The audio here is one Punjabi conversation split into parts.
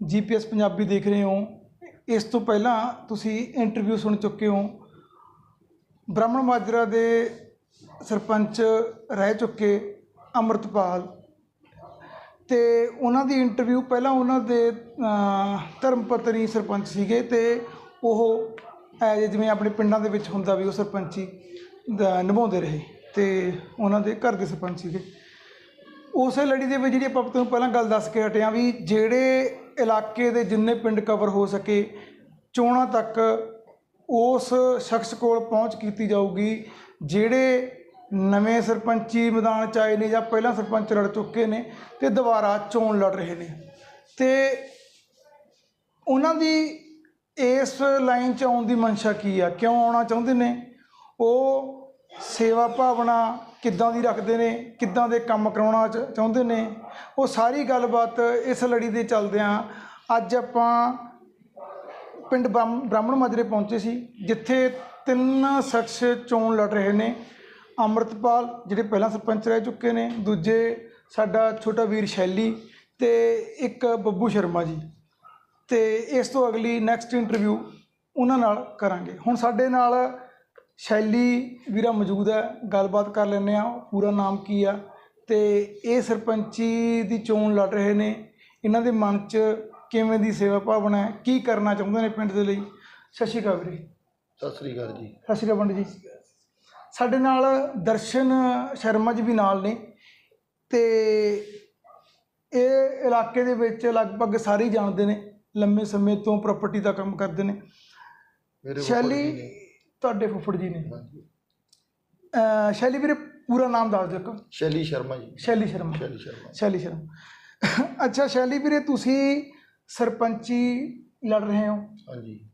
ਜੀਪੀਐਸ ਪੰਜਾਬੀ ਦੇਖ ਰਹੇ ਹੋ। ਇਸ ਤੋਂ ਪਹਿਲਾਂ ਤੁਸੀਂ ਇੰਟਰਵਿਊ ਸੁਣ ਚੁੱਕੇ ਹੋ। ਬ੍ਰਾਹਮਣ ਮਾਜਰਾ ਦੇ ਸਰਪੰਚ ਰਹਿ ਚੁੱਕੇ ਅੰਮ੍ਰਿਤਪਾਲ। ਤੇ ਉਹਨਾਂ ਦੀ ਇੰਟਰਵਿਊ ਪਹਿਲਾਂ ਉਹਨਾਂ ਦੇ ਧਰਮਪਤਨੀ ਸਰਪੰਚ ਸੀਗੇ ਤੇ ਉਹ ਐਜ ਜਿਵੇਂ ਆਪਣੇ ਪਿੰਡਾਂ ਦੇ ਵਿੱਚ ਹੁੰਦਾ ਵੀ ਉਹ ਸਰਪੰਚੀ ਨਿਭਾਉਂਦੇ ਰਹੇ ਤੇ ਉਹਨਾਂ ਦੇ ਘਰ ਦੇ ਸਰਪੰਚ ਸੀਗੇ। ਉਸੇ ਲੜੀ ਦੇ ਵਿੱਚ ਜਿਹੜੀ ਆਪਾਂ ਤੁਹਾਨੂੰ ਪਹਿਲਾਂ ਗੱਲ ਦੱਸ ਕੇ ਹਟਿਆ ਵੀ ਜਿਹੜੇ ਇਲਾਕੇ ਦੇ ਜਿੰਨੇ ਪਿੰਡ ਕਵਰ ਹੋ ਸਕੇ, ਚੋਣਾਂ ਤੱਕ ਉਸ ਸ਼ਖਸ ਕੋਲ ਪਹੁੰਚ ਕੀਤੀ ਜਾਊਗੀ, ਜਿਹੜੇ ਨਵੇਂ ਸਰਪੰਚੀ ਮੈਦਾਨ ਚ ਆਏ ਨੇ ਜਾਂ ਪਹਿਲਾਂ ਸਰਪੰਚ ਲੜ ਚੁੱਕੇ ਨੇ ਤੇ ਦੁਬਾਰਾ ਚੋਣ ਲੜ ਰਹੇ ਨੇ। ਤੇ ਉਹਨਾਂ ਦੀ ਇਸ ਲਾਈਨ 'ਚ ਆਉਣ ਦੀ ਮਨਸ਼ਾ ਕੀ ਆ? ਕਿਉਂ ਆਉਣਾ ਚਾਹੁੰਦੇ ਨੇ? ਉਹ ਸੇਵਾ ਭਾਵਨਾ ਕਿੱਦਾਂ ਦੀ ਰੱਖਦੇ ਨੇ, ਕਿੱਦਾਂ ਦੇ ਕੰਮ ਕਰਾਉਣਾ ਚ- ਚਾਹੁੰਦੇ ਨੇ, ਉਹ ਸਾਰੀ ਗੱਲਬਾਤ ਇਸ ਲੜੀ ਦੇ ਚੱਲਦਿਆਂ ਅੱਜ ਆਪਾਂ ਪਿੰਡ ਬ੍ਰਾਹਮ- ਬ੍ਰਾਹਮਣ ਮਾਜਰੇ ਪਹੁੰਚੇ ਸੀ, ਜਿੱਥੇ ਤਿੰਨ ਸ਼ਖਸ ਚੋਣ ਲੜ ਰਹੇ ਨੇ। ਅੰਮ੍ਰਿਤਪਾਲ, ਜਿਹੜੇ ਪਹਿਲਾਂ ਸਰਪੰਚ ਰਹਿ ਚੁੱਕੇ ਨੇ, ਦੂਜੇ ਸਾਡਾ ਛੋਟਾ ਵੀਰ ਸ਼ੈਲੀ ਤੇ ਇੱਕ ਬੱਬੂ ਸ਼ਰਮਾ ਜੀ। ਤੇ ਇਸ ਤੋਂ ਅਗਲੀ ਨੈਕਸਟ ਇੰਟਰਵਿਊ ਉਹਨਾਂ ਨਾਲ ਕਰਾਂਗੇ। ਹੁਣ ਸਾਡੇ ਨਾਲ ਸ਼ੈਲੀ ਵੀਰਾ ਮੌਜੂਦ ਹੈ ਗੱਲਬਾਤ ਕਰ ਲੈਂਦੇ ਆ ਪੂਰਾ ਨਾਮ ਕੀ ਆ। ਤੇ ਇਹ ਸਰਪੰਚੀ ਦੀ ਚੋਣ ਲੜ ਰਹੇ ਨੇ। ਇਹਨਾਂ ਦੇ ਮਨ 'ਚ ਕਿਵੇਂ ਦੀ ਸੇਵਾ ਭਾਵਨਾ ਹੈ? ਕੀ ਕਰਨਾ ਚਾਹੁੰਦੇ ਨੇ ਪਿੰਡ ਦੇ ਲਈ? ਸਤਿ ਸ਼੍ਰੀ ਅਕਾਲ ਵੀਰੇ। ਸਤਿ ਸ੍ਰੀ ਅਕਾਲ ਜੀ। ਸਤਿ ਸ਼੍ਰੀ ਅਕਾਲ ਪੰਡਿਤ ਜੀ। ਸਾਡੇ ਨਾਲ ਦਰਸ਼ਨ ਸ਼ਰਮਾ ਜੀ ਵੀ ਨਾਲ ਨੇ। ਤੇ ਇਹ ਇਲਾਕੇ ਦੇ ਵਿੱਚ ਲਗਭਗ ਸਾਰੇ ਹੀ ਜਾਣਦੇ ਨੇ। ਲੰਮੇ ਸਮੇਂ ਤੋਂ ਪ੍ਰਾਪਰਟੀ ਦਾ ਕੰਮ ਕਰਦੇ ਨੇ। ਮੇਰੇ ਸ਼ੈਲੀ ਜੀ। ਤੁਹਾਡੇ ਫੁੱਫੜ ਜੀ ਨੇ। ਹਾਂਜੀ। ਅਹ ਸ਼ੈਲੀ ਵੀਰੇ ਪੂਰਾ ਨਾਮ ਦੱਸ ਦਿਓ ਇੱਕ। ਸ਼ੈਲੀ ਸ਼ਰਮਾ ਜੀ। ਸ਼ੈਲੀ ਸ਼ਰਮਾ। ਸ਼ੈਲੀ ਸ਼ਰਮਾ। ਸ਼ੈਲੀ ਸ਼ਰਮਾ। ਅੱਛਾ ਸ਼ੈਲੀ ਵੀਰੇ ਤੁਸੀਂ ਸਰਪੰਚੀ ਲੜ ਰਹੇ ਹੋ। ਹਾਂਜੀ।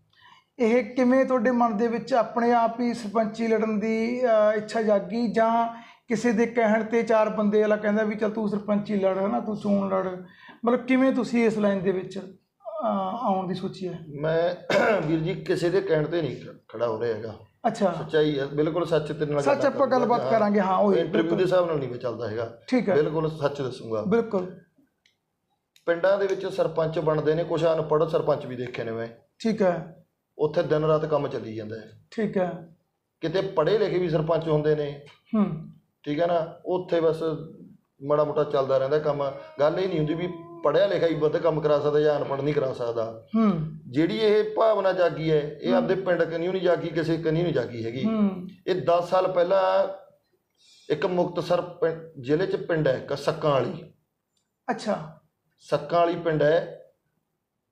ਇਹ ਕਿਵੇਂ ਤੁਹਾਡੇ ਮਨ ਦੇ ਵਿੱਚ ਆਪਣੇ ਆਪ ਹੀ ਸਰਪੰਚੀ ਲੜਨ ਦੀ ਅਹ, ਇੱਛਾ ਜਾਗੀ ਜਾਂ ਕਿਸੇ ਦੇ ਕਹਿਣ ਤੇ ਚਾਰ ਬੰਦੇ ਵਾਲਾ ਕਹਿੰਦਾ ਵੀ ਚੱਲ ਤੂੰ ਸਰਪੰਚੀ ਲੜ ਨਾ ਤੂੰ ਚੋਣ ਲੜ। ਮਤਲਬ ਕਿਵੇਂ ਤੁਸੀਂ ਇਸ ਲਾਈਨ ਦੇ ਵਿੱਚ ਆਉਣ ਦੀ ਸੋਚੀ ਹੈ। ਮੈਂ ਵੀਰ ਜੀ ਕਿਸੇ ਦੇ ਕਹਿਣ ਤੇ ਨਹੀਂ ਖੜਾ ਹੋ ਰਿਹਾ ਹੈਗਾ। ਅੱਛਾ। ਸੱਚਾਈ ਹੈ ਬਿਲਕੁਲ ਸੱਚ ਤੇਰੇ ਨਾਲ ਸੱਚ ਆਪਾਂ ਗੱਲਬਾਤ ਕਰਾਂਗੇ ਹਾਂ ਉਹ ਇੰਟਰਵਿਊ ਦੇ ਹਿਸਾਬ ਨਾਲ ਨਹੀਂ ਮੈਂ ਚੱਲਦਾ ਹੈਗਾ। ਠੀਕ ਹੈ। ਬਿਲਕੁਲ ਸੱਚ ਦੱਸੂਗਾ। ਬਿਲਕੁਲ। ਪਿੰਡਾਂ ਦੇ ਵਿੱਚ ਸਰਪੰਚ ਬਣਦੇ ਨੇ ਕੁਝ ਅਨਪੜ੍ਹ ਸਰਪੰਚ ਵੀ ਦੇਖੇ ਨੇ ਮੈਂ। ਠੀਕ ਹੈ। ਉੱਥੇ ਦਿਨ ਰਾਤ ਕੰਮ ਚੱਲੀ ਜਾਂਦਾ ਹੈ। ਠੀਕ ਹੈ। ਕਿਤੇ ਪੜ੍ਹੇ ਲਿਖੇ ਵੀ ਸਰਪੰਚ ਹੁੰਦੇ ਨੇ। ਹੂੰ। ਠੀਕ ਹੈ ਨਾ? ਉੱਥੇ ਬਸ ਮਾੜਾ ਮੋਟਾ ਚੱਲਦਾ ਰਹਿੰਦਾ ਕੰਮ। ਗੱਲ ਇਹ ਨਹੀਂ ਹੁੰਦੀ ਵੀ ਪੜ੍ਹਿਆ ਲਿਖਿਆ ਹੀ ਵੱਧ ਕੰਮ ਕਰਾ ਸਕਦਾ ਜਾਂ ਅਨਪੜ੍ਹ ਨਹੀਂ ਕਰਾ ਸਕਦਾ। ਹੂੰ। ਜਿਹੜੀ ਇਹ ਭਾਵਨਾ ਜਾਗੀ ਹੈ ਇਹ ਆਪਦੇ ਪਿੰਡ ਕਨੀਓ ਨਹੀਂ ਜਾਗੀ ਕਿਸੇ ਕਨੀ ਨਹੀਂ ਜਾਗੀ ਹੈਗੀ। ਹੂੰ। ਇਹ 10 ਸਾਲ ਪਹਿਲਾਂ ਇੱਕ ਮੁਕਤਸਰ ਪਿੰ- ਜ਼ਿਲ੍ਹੇ 'ਚ ਪਿੰਡ ਹੈ ਇੱਕ ਸੱਕਾਂ ਵਾਲੀ। ਅੱਛਾ। ਸੱਕਾਂ ਵਾਲੀ ਪਿੰਡ ਹੈ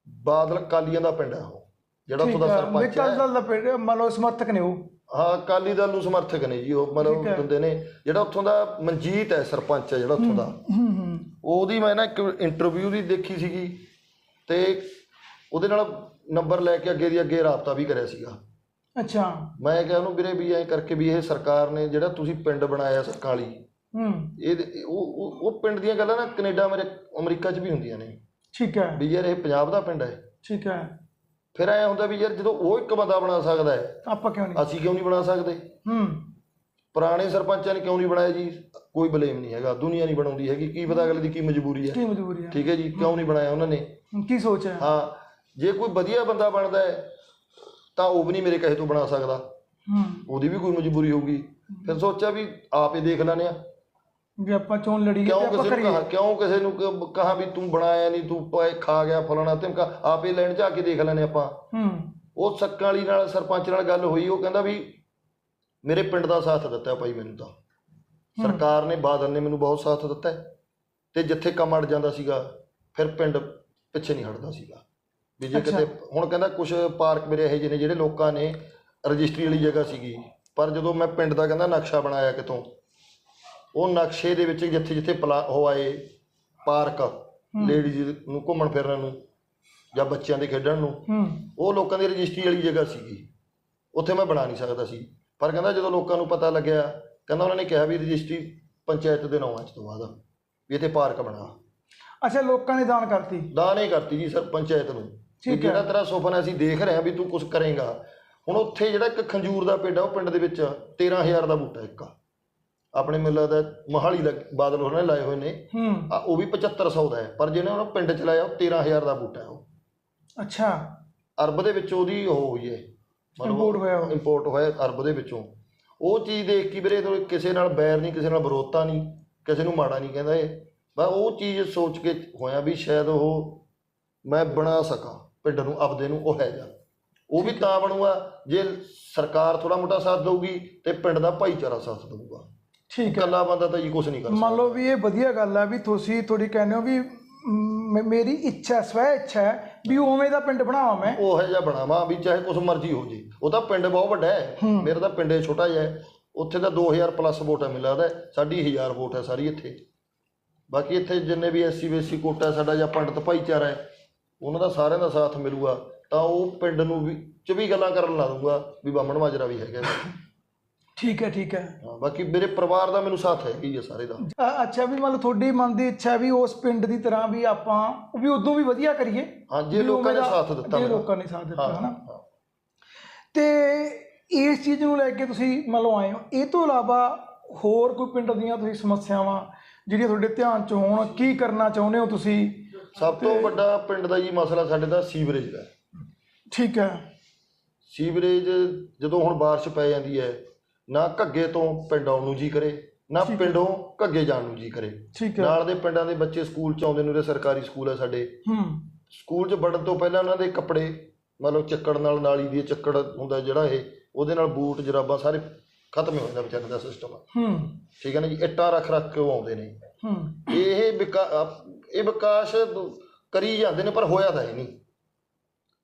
ਬਾਦਲ ਕਾਲੀਆਂ ਦਾ ਪਿੰਡ ਹੈ ਉਹ ਜਿਹੜਾ ਉੱਥੋਂ ਠੀਕ ਦਾ ਹੈ ਸਰਪੰਚ ਹੈ। ਦਲ ਦਾ ਪਿੰਡ ਮੰਨ ਲਓ ਸਮਰਥਕ ਨੇ ਉਹ। ਹਾਂ ਅਕਾਲੀ ਦਲ ਨੂੰ ਸਮਰਥਕ ਨੇ ਜੀ ਉਹ ਮਤਲਬ। ਦਿੰਦੇ ਨੇ। ਜਿਹੜਾ ਉੱਥੋਂ ਦਾ ਮਨਜੀਤ ਹੈ ਸਰਪੰਚ ਹੈ ਜਿਹੜਾ ਉੱਥੋਂ ਦਾ। ਹੂੰ ਹੂੰ ਉਹਦੀ ਮੈਂ ਨਾ ਇੱਕ ਇੰਟਰਵਿਊ ਦੀ ਦੇਖੀ ਸੀਗੀ ਤੇ ਉਹਦੇ ਨਾਲ ਨੰਬਰ ਲੈ ਕੇ ਅੱਗੇ ਦੀ ਅੱਗੇ ਰਾਬਤਾ ਵੀ ਕਰਿਆ ਸੀਗਾ। ਅੱਛਾ। ਮੈਂ ਕਿਹਾ ਉਹਨੂੰ ਵੀਰੇ ਵੀ ਐਂ ਕਰਕੇ ਵੀ ਇਹ ਸਰਕਾਰ ਨੇ ਜਿਹੜਾ ਤੁਸੀਂ ਪਿੰਡ ਬਣਾਇਆ ਸਰਕਾਲੀ ਹੂੰ। ਇਹ ਉਹ ਉਹ- ਪਿੰਡ ਦੀਆਂ ਗੱਲਾਂ ਨਾ ਕੈਨੇਡਾ ਅਮਰੀ- ਅਮਰੀਕਾ 'ਚ ਵੀ ਹੁੰਦੀਆਂ ਨੇ। ਠੀਕ ਹੈ। ਵੀ ਯਾਰ ਇਹ ਪੰਜਾਬ ਦਾ ਪਿੰਡ ਹੈ। ਠੀਕ ਹੈ। ਫਿਰ ਐ ਹੁੰਦਾ ਵੀ ਯਾਰ ਜਦੋਂ ਉਹ ਇੱਕ ਬੰਦਾ ਬਣਾ ਸਕਦਾ ਹੈ ਆਪਾਂ ਕਿਉਂ ਨਹੀਂ? ਅਸੀਂ ਕਿਉਂ ਨਹੀਂ ਬਣਾ ਸਕਦੇ? ਹੂੰ। ਪੁਰਾਣੇ ਸਰਪੰਚਾਂ ਨੇ ਕਿਉਂ ਨਹੀਂ ਬਣਾਇਆ ਜੀ? ਕੋਈ ਬਲੇਮ ਨਹੀਂ ਹੈਗਾ ਦੁਨੀਆ ਨਹੀਂ ਬਣਾਉਂਦੀ ਹੈਗੀ। ਕੀ ਪਤਾ ਅਗਲੇ ਦੀ ਕੀ ਮਜਬੂਰੀ ਹੈ? ਕੀ ਮਜਬੂਰੀ ਹੈ? ਠੀਕ ਹੈ ਜੀ ਕਿਉਂ ਨਹੀਂ ਬਣਾਇਆ ਉਹਨਾਂ ਨੇ? ਕੀ ਸੋਚ ਹੈ? ਹਾਂ ਜੇ ਕੋਈ ਵਧੀਆ ਬੰਦਾ ਬਣਦਾ ਹੈ ਤਾਂ ਉਹ ਵੀ ਨਹੀਂ ਮੇਰੇ ਕਹੇ ਤੋਂ ਬਣਾ ਸਕਦਾ। ਹੂੰ। ਉਹਦੀ ਵੀ ਕੋਈ ਮਜਬੂਰੀ ਹੋਊਗੀ। ਫਿਰ ਸੋਚਿਆ ਵੀ ਆਪ ਦੇਖ ਲੈਂਦੇ ਆ ਵੀ ਆਪਾਂ ਚੋਣ ਲੜੀਏ ਤੇ ਕਿਉਂ ਆਪਾਂ ਕਿਸੇ ਨੂੰ ਕਰੀਏ? ਕਹਾ ਕਿਉਂ ਕਿਸੇ ਨੂੰ ਕ- ਕਹਾ ਵੀ ਤੂੰ ਬਣਾਇਆ ਨਹੀਂ ਤੂੰ ਪ- ਖਾ ਗਿਆ ਫਲਾਣਾ ਤੇ ਆਪੇ ਲੈਣ ਜਾ ਕੇ ਦੇਖ ਲੈਂਦੇ ਆਪਾਂ। ਹੂੰ। ਉਹ ਸੱਕਾਂ ਵਾਲੀ ਨਾਲ ਸਰਪੰਚ ਨਾਲ ਗੱਲ ਹੋਈ ਉਹ ਕਹਿੰਦਾ ਵੀ ਮੇਰੇ ਪਿੰਡ ਦਾ ਸਾਥ ਦਿੱਤਾ ਭਾਈ ਮੈਨੂੰ ਤਾਂ। ਸਰਕਾਰ ਨੇ ਬਾਦਲ ਨੇ ਮੈਨੂੰ ਬਹੁਤ ਸਾਥ ਦਿੱਤਾ ਹੈ। ਤੇ ਜਿੱਥੇ ਕੰਮ ਅੜ ਜਾਂਦਾ ਸੀਗਾ ਫਿਰ ਪਿੰਡ ਪਿੱਛੇ ਨਹੀਂ ਹਟਦਾ ਸੀਗਾ। ਵੀ ਜੇ ਅੱਛਾ। ਕਿਤੇ ਹੁਣ ਕਹਿੰਦਾ ਕੁਝ ਪਾਰਕ ਮੇਰੇ ਇਹੋ ਜਿਹੇ ਨੇ ਜਿਹੜੇ ਲੋਕਾਂ ਨੇ ਰਜਿਸਟਰੀ ਵਾਲੀ ਜਗ੍ਹਾ ਸੀਗੀ। ਪਰ ਜਦੋਂ ਮੈਂ ਪਿੰਡ ਦਾ ਕਹਿੰਦਾ ਨਕਸ਼ਾ ਬਣਾਇਆ ਕਿਤੋਂ ਉਹ ਨਕਸ਼ੇ ਦੇ ਵਿੱਚ ਜਿੱਥੇ ਜਿੱਥੇ ਉਹ ਆਏ ਪਾਰਕ ਲੇਡੀਜ਼ ਨੂੰ ਘੁੰਮਣ ਫਿਰਨ ਨੂੰ ਜਾਂ ਬੱਚਿਆਂ ਦੇ ਖੇਡਣ ਨੂੰ ਉਹ ਲੋਕਾਂ ਦੀ ਰਜਿਸਟਰੀ ਵਾਲੀ ਜਗ੍ਹਾ ਸੀਗੀ। ਉੱਥੇ ਮੈਂ ਬਣਾ ਨਹੀਂ ਸਕਦਾ ਸੀ। ਪਰ ਕਹਿੰਦਾ ਜਦੋਂ ਲੋਕਾਂ ਨੂੰ ਪਤਾ ਲੱਗਿਆ ਕਹਿੰਦਾ ਉਹਨਾਂ ਨੇ ਕਿਹਾ ਵੀ ਰਜਿਸਟਰੀ ਪੰਚਾਇਤ ਦੇ ਨਾਂ ਅੱਜ ਤੋਂ ਬਾਅਦ ਵੀ ਇੱਥੇ ਪਾਰਕ ਬਣਾ। ਅੱਛਾ ਲੋਕਾਂ ਨੇ ਦਾਨ ਕਰਤੀ? ਦਾਨ ਹੀ ਕਰਤੀ ਜੀ ਸਰ ਪੰਚਾਇਤ ਨੂੰ। ਠੀਕ ਵੀ ਹੈ। ਜਿਹੜਾ ਤੇਰਾ ਸੁਪਨਾ ਅਸੀਂ ਦੇਖ ਰਹੇ ਹਾਂ ਵੀ ਤੂੰ ਕੁਝ ਕਰੇਗਾ। ਹੁਣ ਉੱਥੇ ਜਿਹੜਾ ਇੱਕ ਖੰਜੂਰ ਦਾ ਪਿੰਡ ਆ ਉਹ ਪਿੰਡ ਦੇ ਵਿੱਚ 13000 ਦਾ ਬੂਟਾ ਇੱਕ ਆਪਣੇ ਮਿੱਲਾ ਦਾ ਮਹਾਲੀ ਲੱਗ ਬਾਦਲ ਹੋਰਾਂ ਨੇ ਲਾਏ ਹੋਏ ਨੇ। ਹੂੰ। ਆ ਉਹ ਵੀ 7500 ਦਾ ਹੈ। ਪਰ ਜਿਹਨੇ ਉਹਨਾਂ ਪਿੰਡ ਚ ਲਾਇਆ ਉਹ 13000 ਦਾ ਬੂਟਾ ਹੈ ਉਹ। ਅੱਛਾ। ਅਰਬ ਦੇ ਵਿੱਚ ਉਹਦੀ ਉਹ ਹੋਈ ਹੈ Import ਹੋਇਆ ਉਹ। ਇੰਪੋਰਟ ਹੋਇਆ ਅਰਬ ਦੇ ਵਿੱਚੋਂ। ਉਹ ਚੀਜ਼ ਦੇਖ ਕੇ ਵੀਰੇ ਤੋਂ ਕਿਸੇ ਨਾਲ ਬੈਰ ਨਹੀਂ ਕਿਸੇ ਨਾਲ ਵਿਰੋਧਤਾ ਨਹੀਂ ਕਿਸੇ ਨੂੰ ਮਾੜਾ ਨਹੀਂ ਕਹਿੰਦਾ ਇਹ। ਬਸ ਉਹ ਚੀਜ਼ ਸੋਚ ਕੇ ਹੋਇਆ ਵੀ ਸ਼ਾਇਦ ਉਹ ਮੈਂ ਬਣਾ ਸਕਾਂ ਪਿੰਡ ਨੂੰ ਆਪਦੇ ਨੂੰ ਉਹ ਹੈ ਜਾ। ਉਹ ਵੀ ਤਾਂ ਬਣੂਗਾ ਜੇ ਸਰਕਾਰ ਥੋੜਾ ਮੋਟਾ ਸਾਥ ਦਊਗੀ ਤੇ ਪਿੰਡ ਦਾ ਭਾਈਚਾਰਾ ਸਾਥ ਦਊਗਾ। ਠੀਕ ਹੈ। ਇਕੱਲਾ ਬੰਦਾ ਤਾਂ ਜੀ ਕੁਝ ਨਹੀਂ ਕਰ ਮੰਨ ਲਓ ਵੀ ਇਹ ਵਧੀਆ ਗੱਲ ਆ ਵੀ ਤੁਸੀਂ ਥੋੜੀ ਕਹਿੰਦੇ ਹੋ ਵੀ ਮ- ਮੇਰੀ ਇੱਛਾ ਸਵੈ ਇੱਛਾ ਹੈ ਵੀ ਉਵੇਂ ਦਾ ਪਿੰਡ ਬਣਾਵਾਂ ਮੈਂ। ਉਹ ਹੈ ਜਿਹਾ ਬਣਾਵਾ ਵੀ ਚਾਹੇ ਕੁਝ ਮਰਜ਼ੀ ਹੋ ਜੇ। ਉਹ ਤਾਂ ਪਿੰਡ ਬਹੁਤ ਵੱਡਾ ਹੈ। ਹੂੰ। ਮੇਰਾ ਤਾਂ ਪਿੰਡ ਛੋਟਾ ਜਿਹਾ ਹੈ। ਉੱਥੇ ਤਾਂ 2000 ਪਲੱਸ ਵੋਟ ਹੈ ਮੈਨੂੰ ਲੱਗਦਾ ਹੈ। ਸਾਡੀ 1000 ਵੋਟ ਹੈ ਸਾਰੀ ਇੱਥੇ। ਬਾਕੀ ਇੱਥੇ ਜਿੰਨੇ ਵੀ ਐਸਸੀ ਬੀਸੀ ਕੋਟਾ ਹੈ ਸਾਡਾ ਜਾਂ ਪੰਡਤ ਭਾਈਚਾਰਾ ਹੈ ਉਹਨਾਂ ਦਾ ਸਾਰਿਆਂ ਦਾ ਸਾਥ ਮਿਲੂਗਾ। ਤਾਂ ਉਹ ਪਿੰਡ ਨੂੰ ਵੀ ਚ ਵੀ ਗੱਲਾਂ ਕਰਨ ਲਾ ਦੂੰਗਾ ਵੀ ਬਾਮਣ ਮਾਜਰਾ ਵੀ ਹੈਗਾ। ਹੈ। ਠੀਕ ਹੈ ਠੀਕ ਹੈ। ਹਾਂ ਬਾਕੀ ਮੇਰੇ ਪਰਿਵਾਰ ਦਾ ਮੈਨੂੰ ਸਾਥ ਹੈ ਹੀ ਹੈ ਸਾਰੇ ਦਾ। ਅ- ਅੱਛਾ ਵੀ ਮੰਨ ਲਓ ਤੁਹਾਡੀ ਮਨ ਦੀ ਇੱਛਾ ਹੈ ਵੀ ਉਸ ਪਿੰਡ ਦੀ ਤਰ੍ਹਾਂ ਵੀ ਆਪਾਂ ਵੀ ਉਦੋਂ ਵੀ ਵਧੀਆ ਕਰੀਏ। ਹਾਂ ਜੇ ਵੀ ਲੋਕਾਂ ਨੇ ਉਵੇਂ ਦਾ- ਸਾਥ ਦਿੱਤਾ ਜੇ ਮੇਰਾ। ਲੋਕਾਂ ਨੇ ਸਾਥ ਦਿੱਤਾ ਹਾਂ, ਹਨਾ? ਹਾਂ। ਤੇ ਇਸ ਚੀਜ਼ ਨੂੰ ਲੈ ਕੇ ਤੁਸੀਂ ਮੰਨ ਲਓ ਆਏ ਹੋ। ਇਹ ਤੋਂ ਇਲਾਵਾ ਹੋਰ ਕੋਈ ਪਿੰਡ ਦੀਆਂ ਤੁਸੀਂ ਸਮੱਸਿਆਵਾਂ ਜਿਹੜੀਆਂ ਤੁਹਾਡੇ ਧਿਆਨ 'ਚ ਹੋਣ ਕੀ ਕਰਨਾ ਚਾਹੁੰਦੇ ਹੋ ਤੁਸੀਂ? ਸਭ ਤੋਂ ਵੱਡਾ ਪਿੰਡ ਦਾ ਜੀ ਮਸਲਾ ਸਾਡੇ ਦਾ ਸੀਵਰੇਜ ਦਾ। ਠੀਕ ਹੈ। ਸੀਵਰੇਜ ਜਦੋਂ ਹੁਣ ਬਾਰਿਸ਼ ਪੈ ਜਾਂਦੀ ਹੈ ਨਾ ਘੱਗੇ ਤੋਂ ਪਿੰਡ ਆਉਣ ਨੂੰ ਜੀ ਕਰੇ ਨਾ ਪਿੰਡੋਂ ਘੱਗੇ ਜਾਣ ਨੂੰ ਜੀ ਕਰੇ। ਠੀਕ ਹੈ। ਨਾਲ ਦੇ ਪਿੰਡਾਂ ਦੇ ਬੱਚੇ ਸਕੂਲ ਚ ਆਉਂਦੇ ਨੇ ਉਰੇ ਸਰਕਾਰੀ ਸਕੂਲ ਹੈ ਸਾਡੇ। ਹੂੰ। ਸਕੂਲ ਚ ਵੜਨ ਤੋਂ ਪਹਿਲਾਂ ਉਹਨਾਂ ਦੇ ਕੱਪੜੇ ਮਤਲਬ ਚੱਕੜ ਨਾਲ ਨਾਲੀ ਦੀ ਚੱਕੜ ਹੁੰਦਾ ਜਿਹੜਾ ਇਹ ਉਹਦੇ ਨਾਲ ਬੂਟ ਜਰਾਬਾਂ ਸਾਰੇ ਖਤਮ ਹੋ ਜਾਂਦਾ ਵਿਚਾਰੇ ਦਾ ਸਿਸਟਮ ਹੂੰ। ਠੀਕ ਹੈ ਨਾ ਜੀ ਇੱਟਾਂ ਰੱਖ ਰੱਖ ਕੇ ਉਹ ਆਉਂਦੇ ਨੇ। ਹੂੰ। ਇਹ ਇਹ ਵਿਕਾਸ ਕਰੀ ਜਾਂਦੇ ਨੇ ਪਰ ਹੋਇਆ ਤਾਂ ਹੈ ਨਹੀਂ।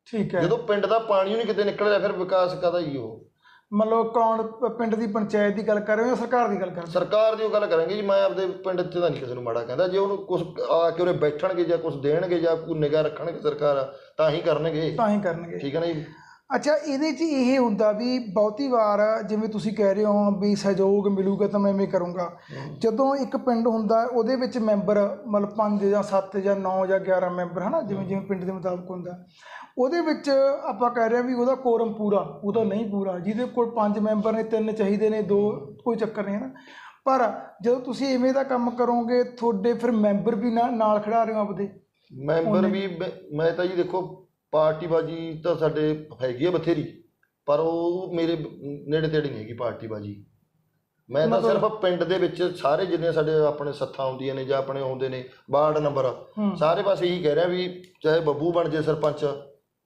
ਠੀਕ ਹੈ। ਜਦੋਂ ਪਿੰਡ ਦਾ ਪਾਣੀ ਨਹੀਂ ਕਿਤੇ ਨਿਕਲ ਰਿਹਾ ਫਿਰ ਵਿਕਾਸ ਕਦਾ ਹੀ ਉਹ? ਮਤਲਬ ਕੌਣ ਪ- ਪਿੰਡ ਦੀ ਪੰਚਾਇਤ ਦੀ ਗੱਲ ਕਰ ਰਹੇ ਹੋ ਜਾਂ ਸਰਕਾਰ ਦੀ ਗੱਲ ਕਰ ਰਹੇ ਸਰਕਾਰ ਦੀ ਉਹ ਗੱਲ ਕਰਾਂਗੇ ਜੀ ਮੈਂ ਆਪਦੇ ਪਿੰਡ 'ਚ ਤਾਂ ਨਹੀਂ ਕਿਸੇ ਨੂੰ ਮਾੜਾ ਕਹਿੰਦਾ। ਜੇ ਉਹਨੂੰ ਕੁਝ ਆ ਕੇ ਉਰੇ ਬੈਠਣਗੇ ਜਾਂ ਕੁਝ ਦੇਣਗੇ ਜਾਂ ਕੋਈ ਨਿਗਾਹ ਰੱਖਣਗੇ ਸਰਕਾਰ ਤਾਂ ਹੀ ਕਰਨਗੇ? ਤਾਂ ਹੀ ਕਰਨਗੇ। ਠੀਕ ਹੈ ਨਾ ਜੀ? ਅੱਛਾ ਇਹਦੇ 'ਚ ਇਹ ਹੁੰਦਾ ਵੀ ਬਹੁਤੀ ਵਾਰ ਜਿਵੇਂ ਤੁਸੀਂ ਕਹਿ ਰਹੇ ਹੋ ਵੀ ਸਹਿਯੋਗ ਮਿਲੂਗਾ ਤਾਂ ਮੈਂ ਐਵੇਂ ਕਰੂੰਗਾ। ਜਦੋਂ ਇੱਕ ਪਿੰਡ ਹੁੰਦਾ ਉਹਦੇ ਵਿੱਚ ਮੈਂਬਰ ਮਤਲਬ 5 ਜਾਂ 7 ਜਾਂ 9 ਜਾਂ 11 ਮੈਂਬਰ ਹਨਾ ਜਿਵੇਂ ਜਿਵੇਂ ਪਿੰਡ ਦੇ ਮੁਤਾਬਕ ਹੁੰਦਾ। ਉਹਦੇ ਵਿੱਚ ਆਪਾਂ ਕਹਿ ਰਹੇ ਹਾਂ ਵੀ ਉਹਦਾ ਕੋਰਮ ਪੂਰਾ ਉਹਦਾ ਨਹੀਂ ਪੂਰਾ। ਜਿਹਦੇ ਕੋਲ 5 ਮੈਂਬਰ ਨੇ ਤਿੰਨ ਚਾਹੀਦੇ ਨੇ ਦੋ ਕੋਈ ਚੱਕਰ ਨਹੀਂ ਹੈ ਨਾ ਪਰ ਜਦੋਂ ਤੁਸੀਂ ਐਵੇਂ ਦਾ ਕੰਮ ਕਰੋਗੇ ਤੁਹਾਡੇ ਫਿਰ ਮੈਂਬਰ ਵੀ ਨਾ- ਨਾਲ ਖੜਾ ਰਹੇ ਹੋ ਆਪਦੇ। ਮੈਂਬਰ ਵੀ ਮੈਂ ਤਾਂ ਜੀ ਦੇਖੋ ਪਾਰਟੀਬਾਜੀ ਤਾਂ ਸਾਡੇ ਹੈਗੀ ਆ ਬਥੇਰੀ ਪਰ ਉਹ ਮੇਰੇ ਨੇੜੇ ਤੇੜੇ ਨਹੀਂ ਹੈਗੀ ਪਾਰਟੀਬਾਜੀ। ਮੈਂ ਤਾਂ ਸਿਰਫ ਪਿੰਡ ਦੇ ਵਿੱਚ ਸਾਰੇ ਜਿੰਨੇ ਸਾਡੇ ਆਪਣੇ ਸੱਥਾਂ ਆਉਂਦੀਆਂ ਨੇ ਜਾਂ ਆਪਣੇ ਆਉਂਦੇ ਨੇ ਵਾਰਡ ਨੰਬਰ ਸਾਰੇ ਪਾਸੇ ਇਹੀ ਕਹਿ ਰਿਹਾ ਵੀ ਚਾਹੇ ਬੱਬੂ ਬਣ ਜੇ ਸਰਪੰਚ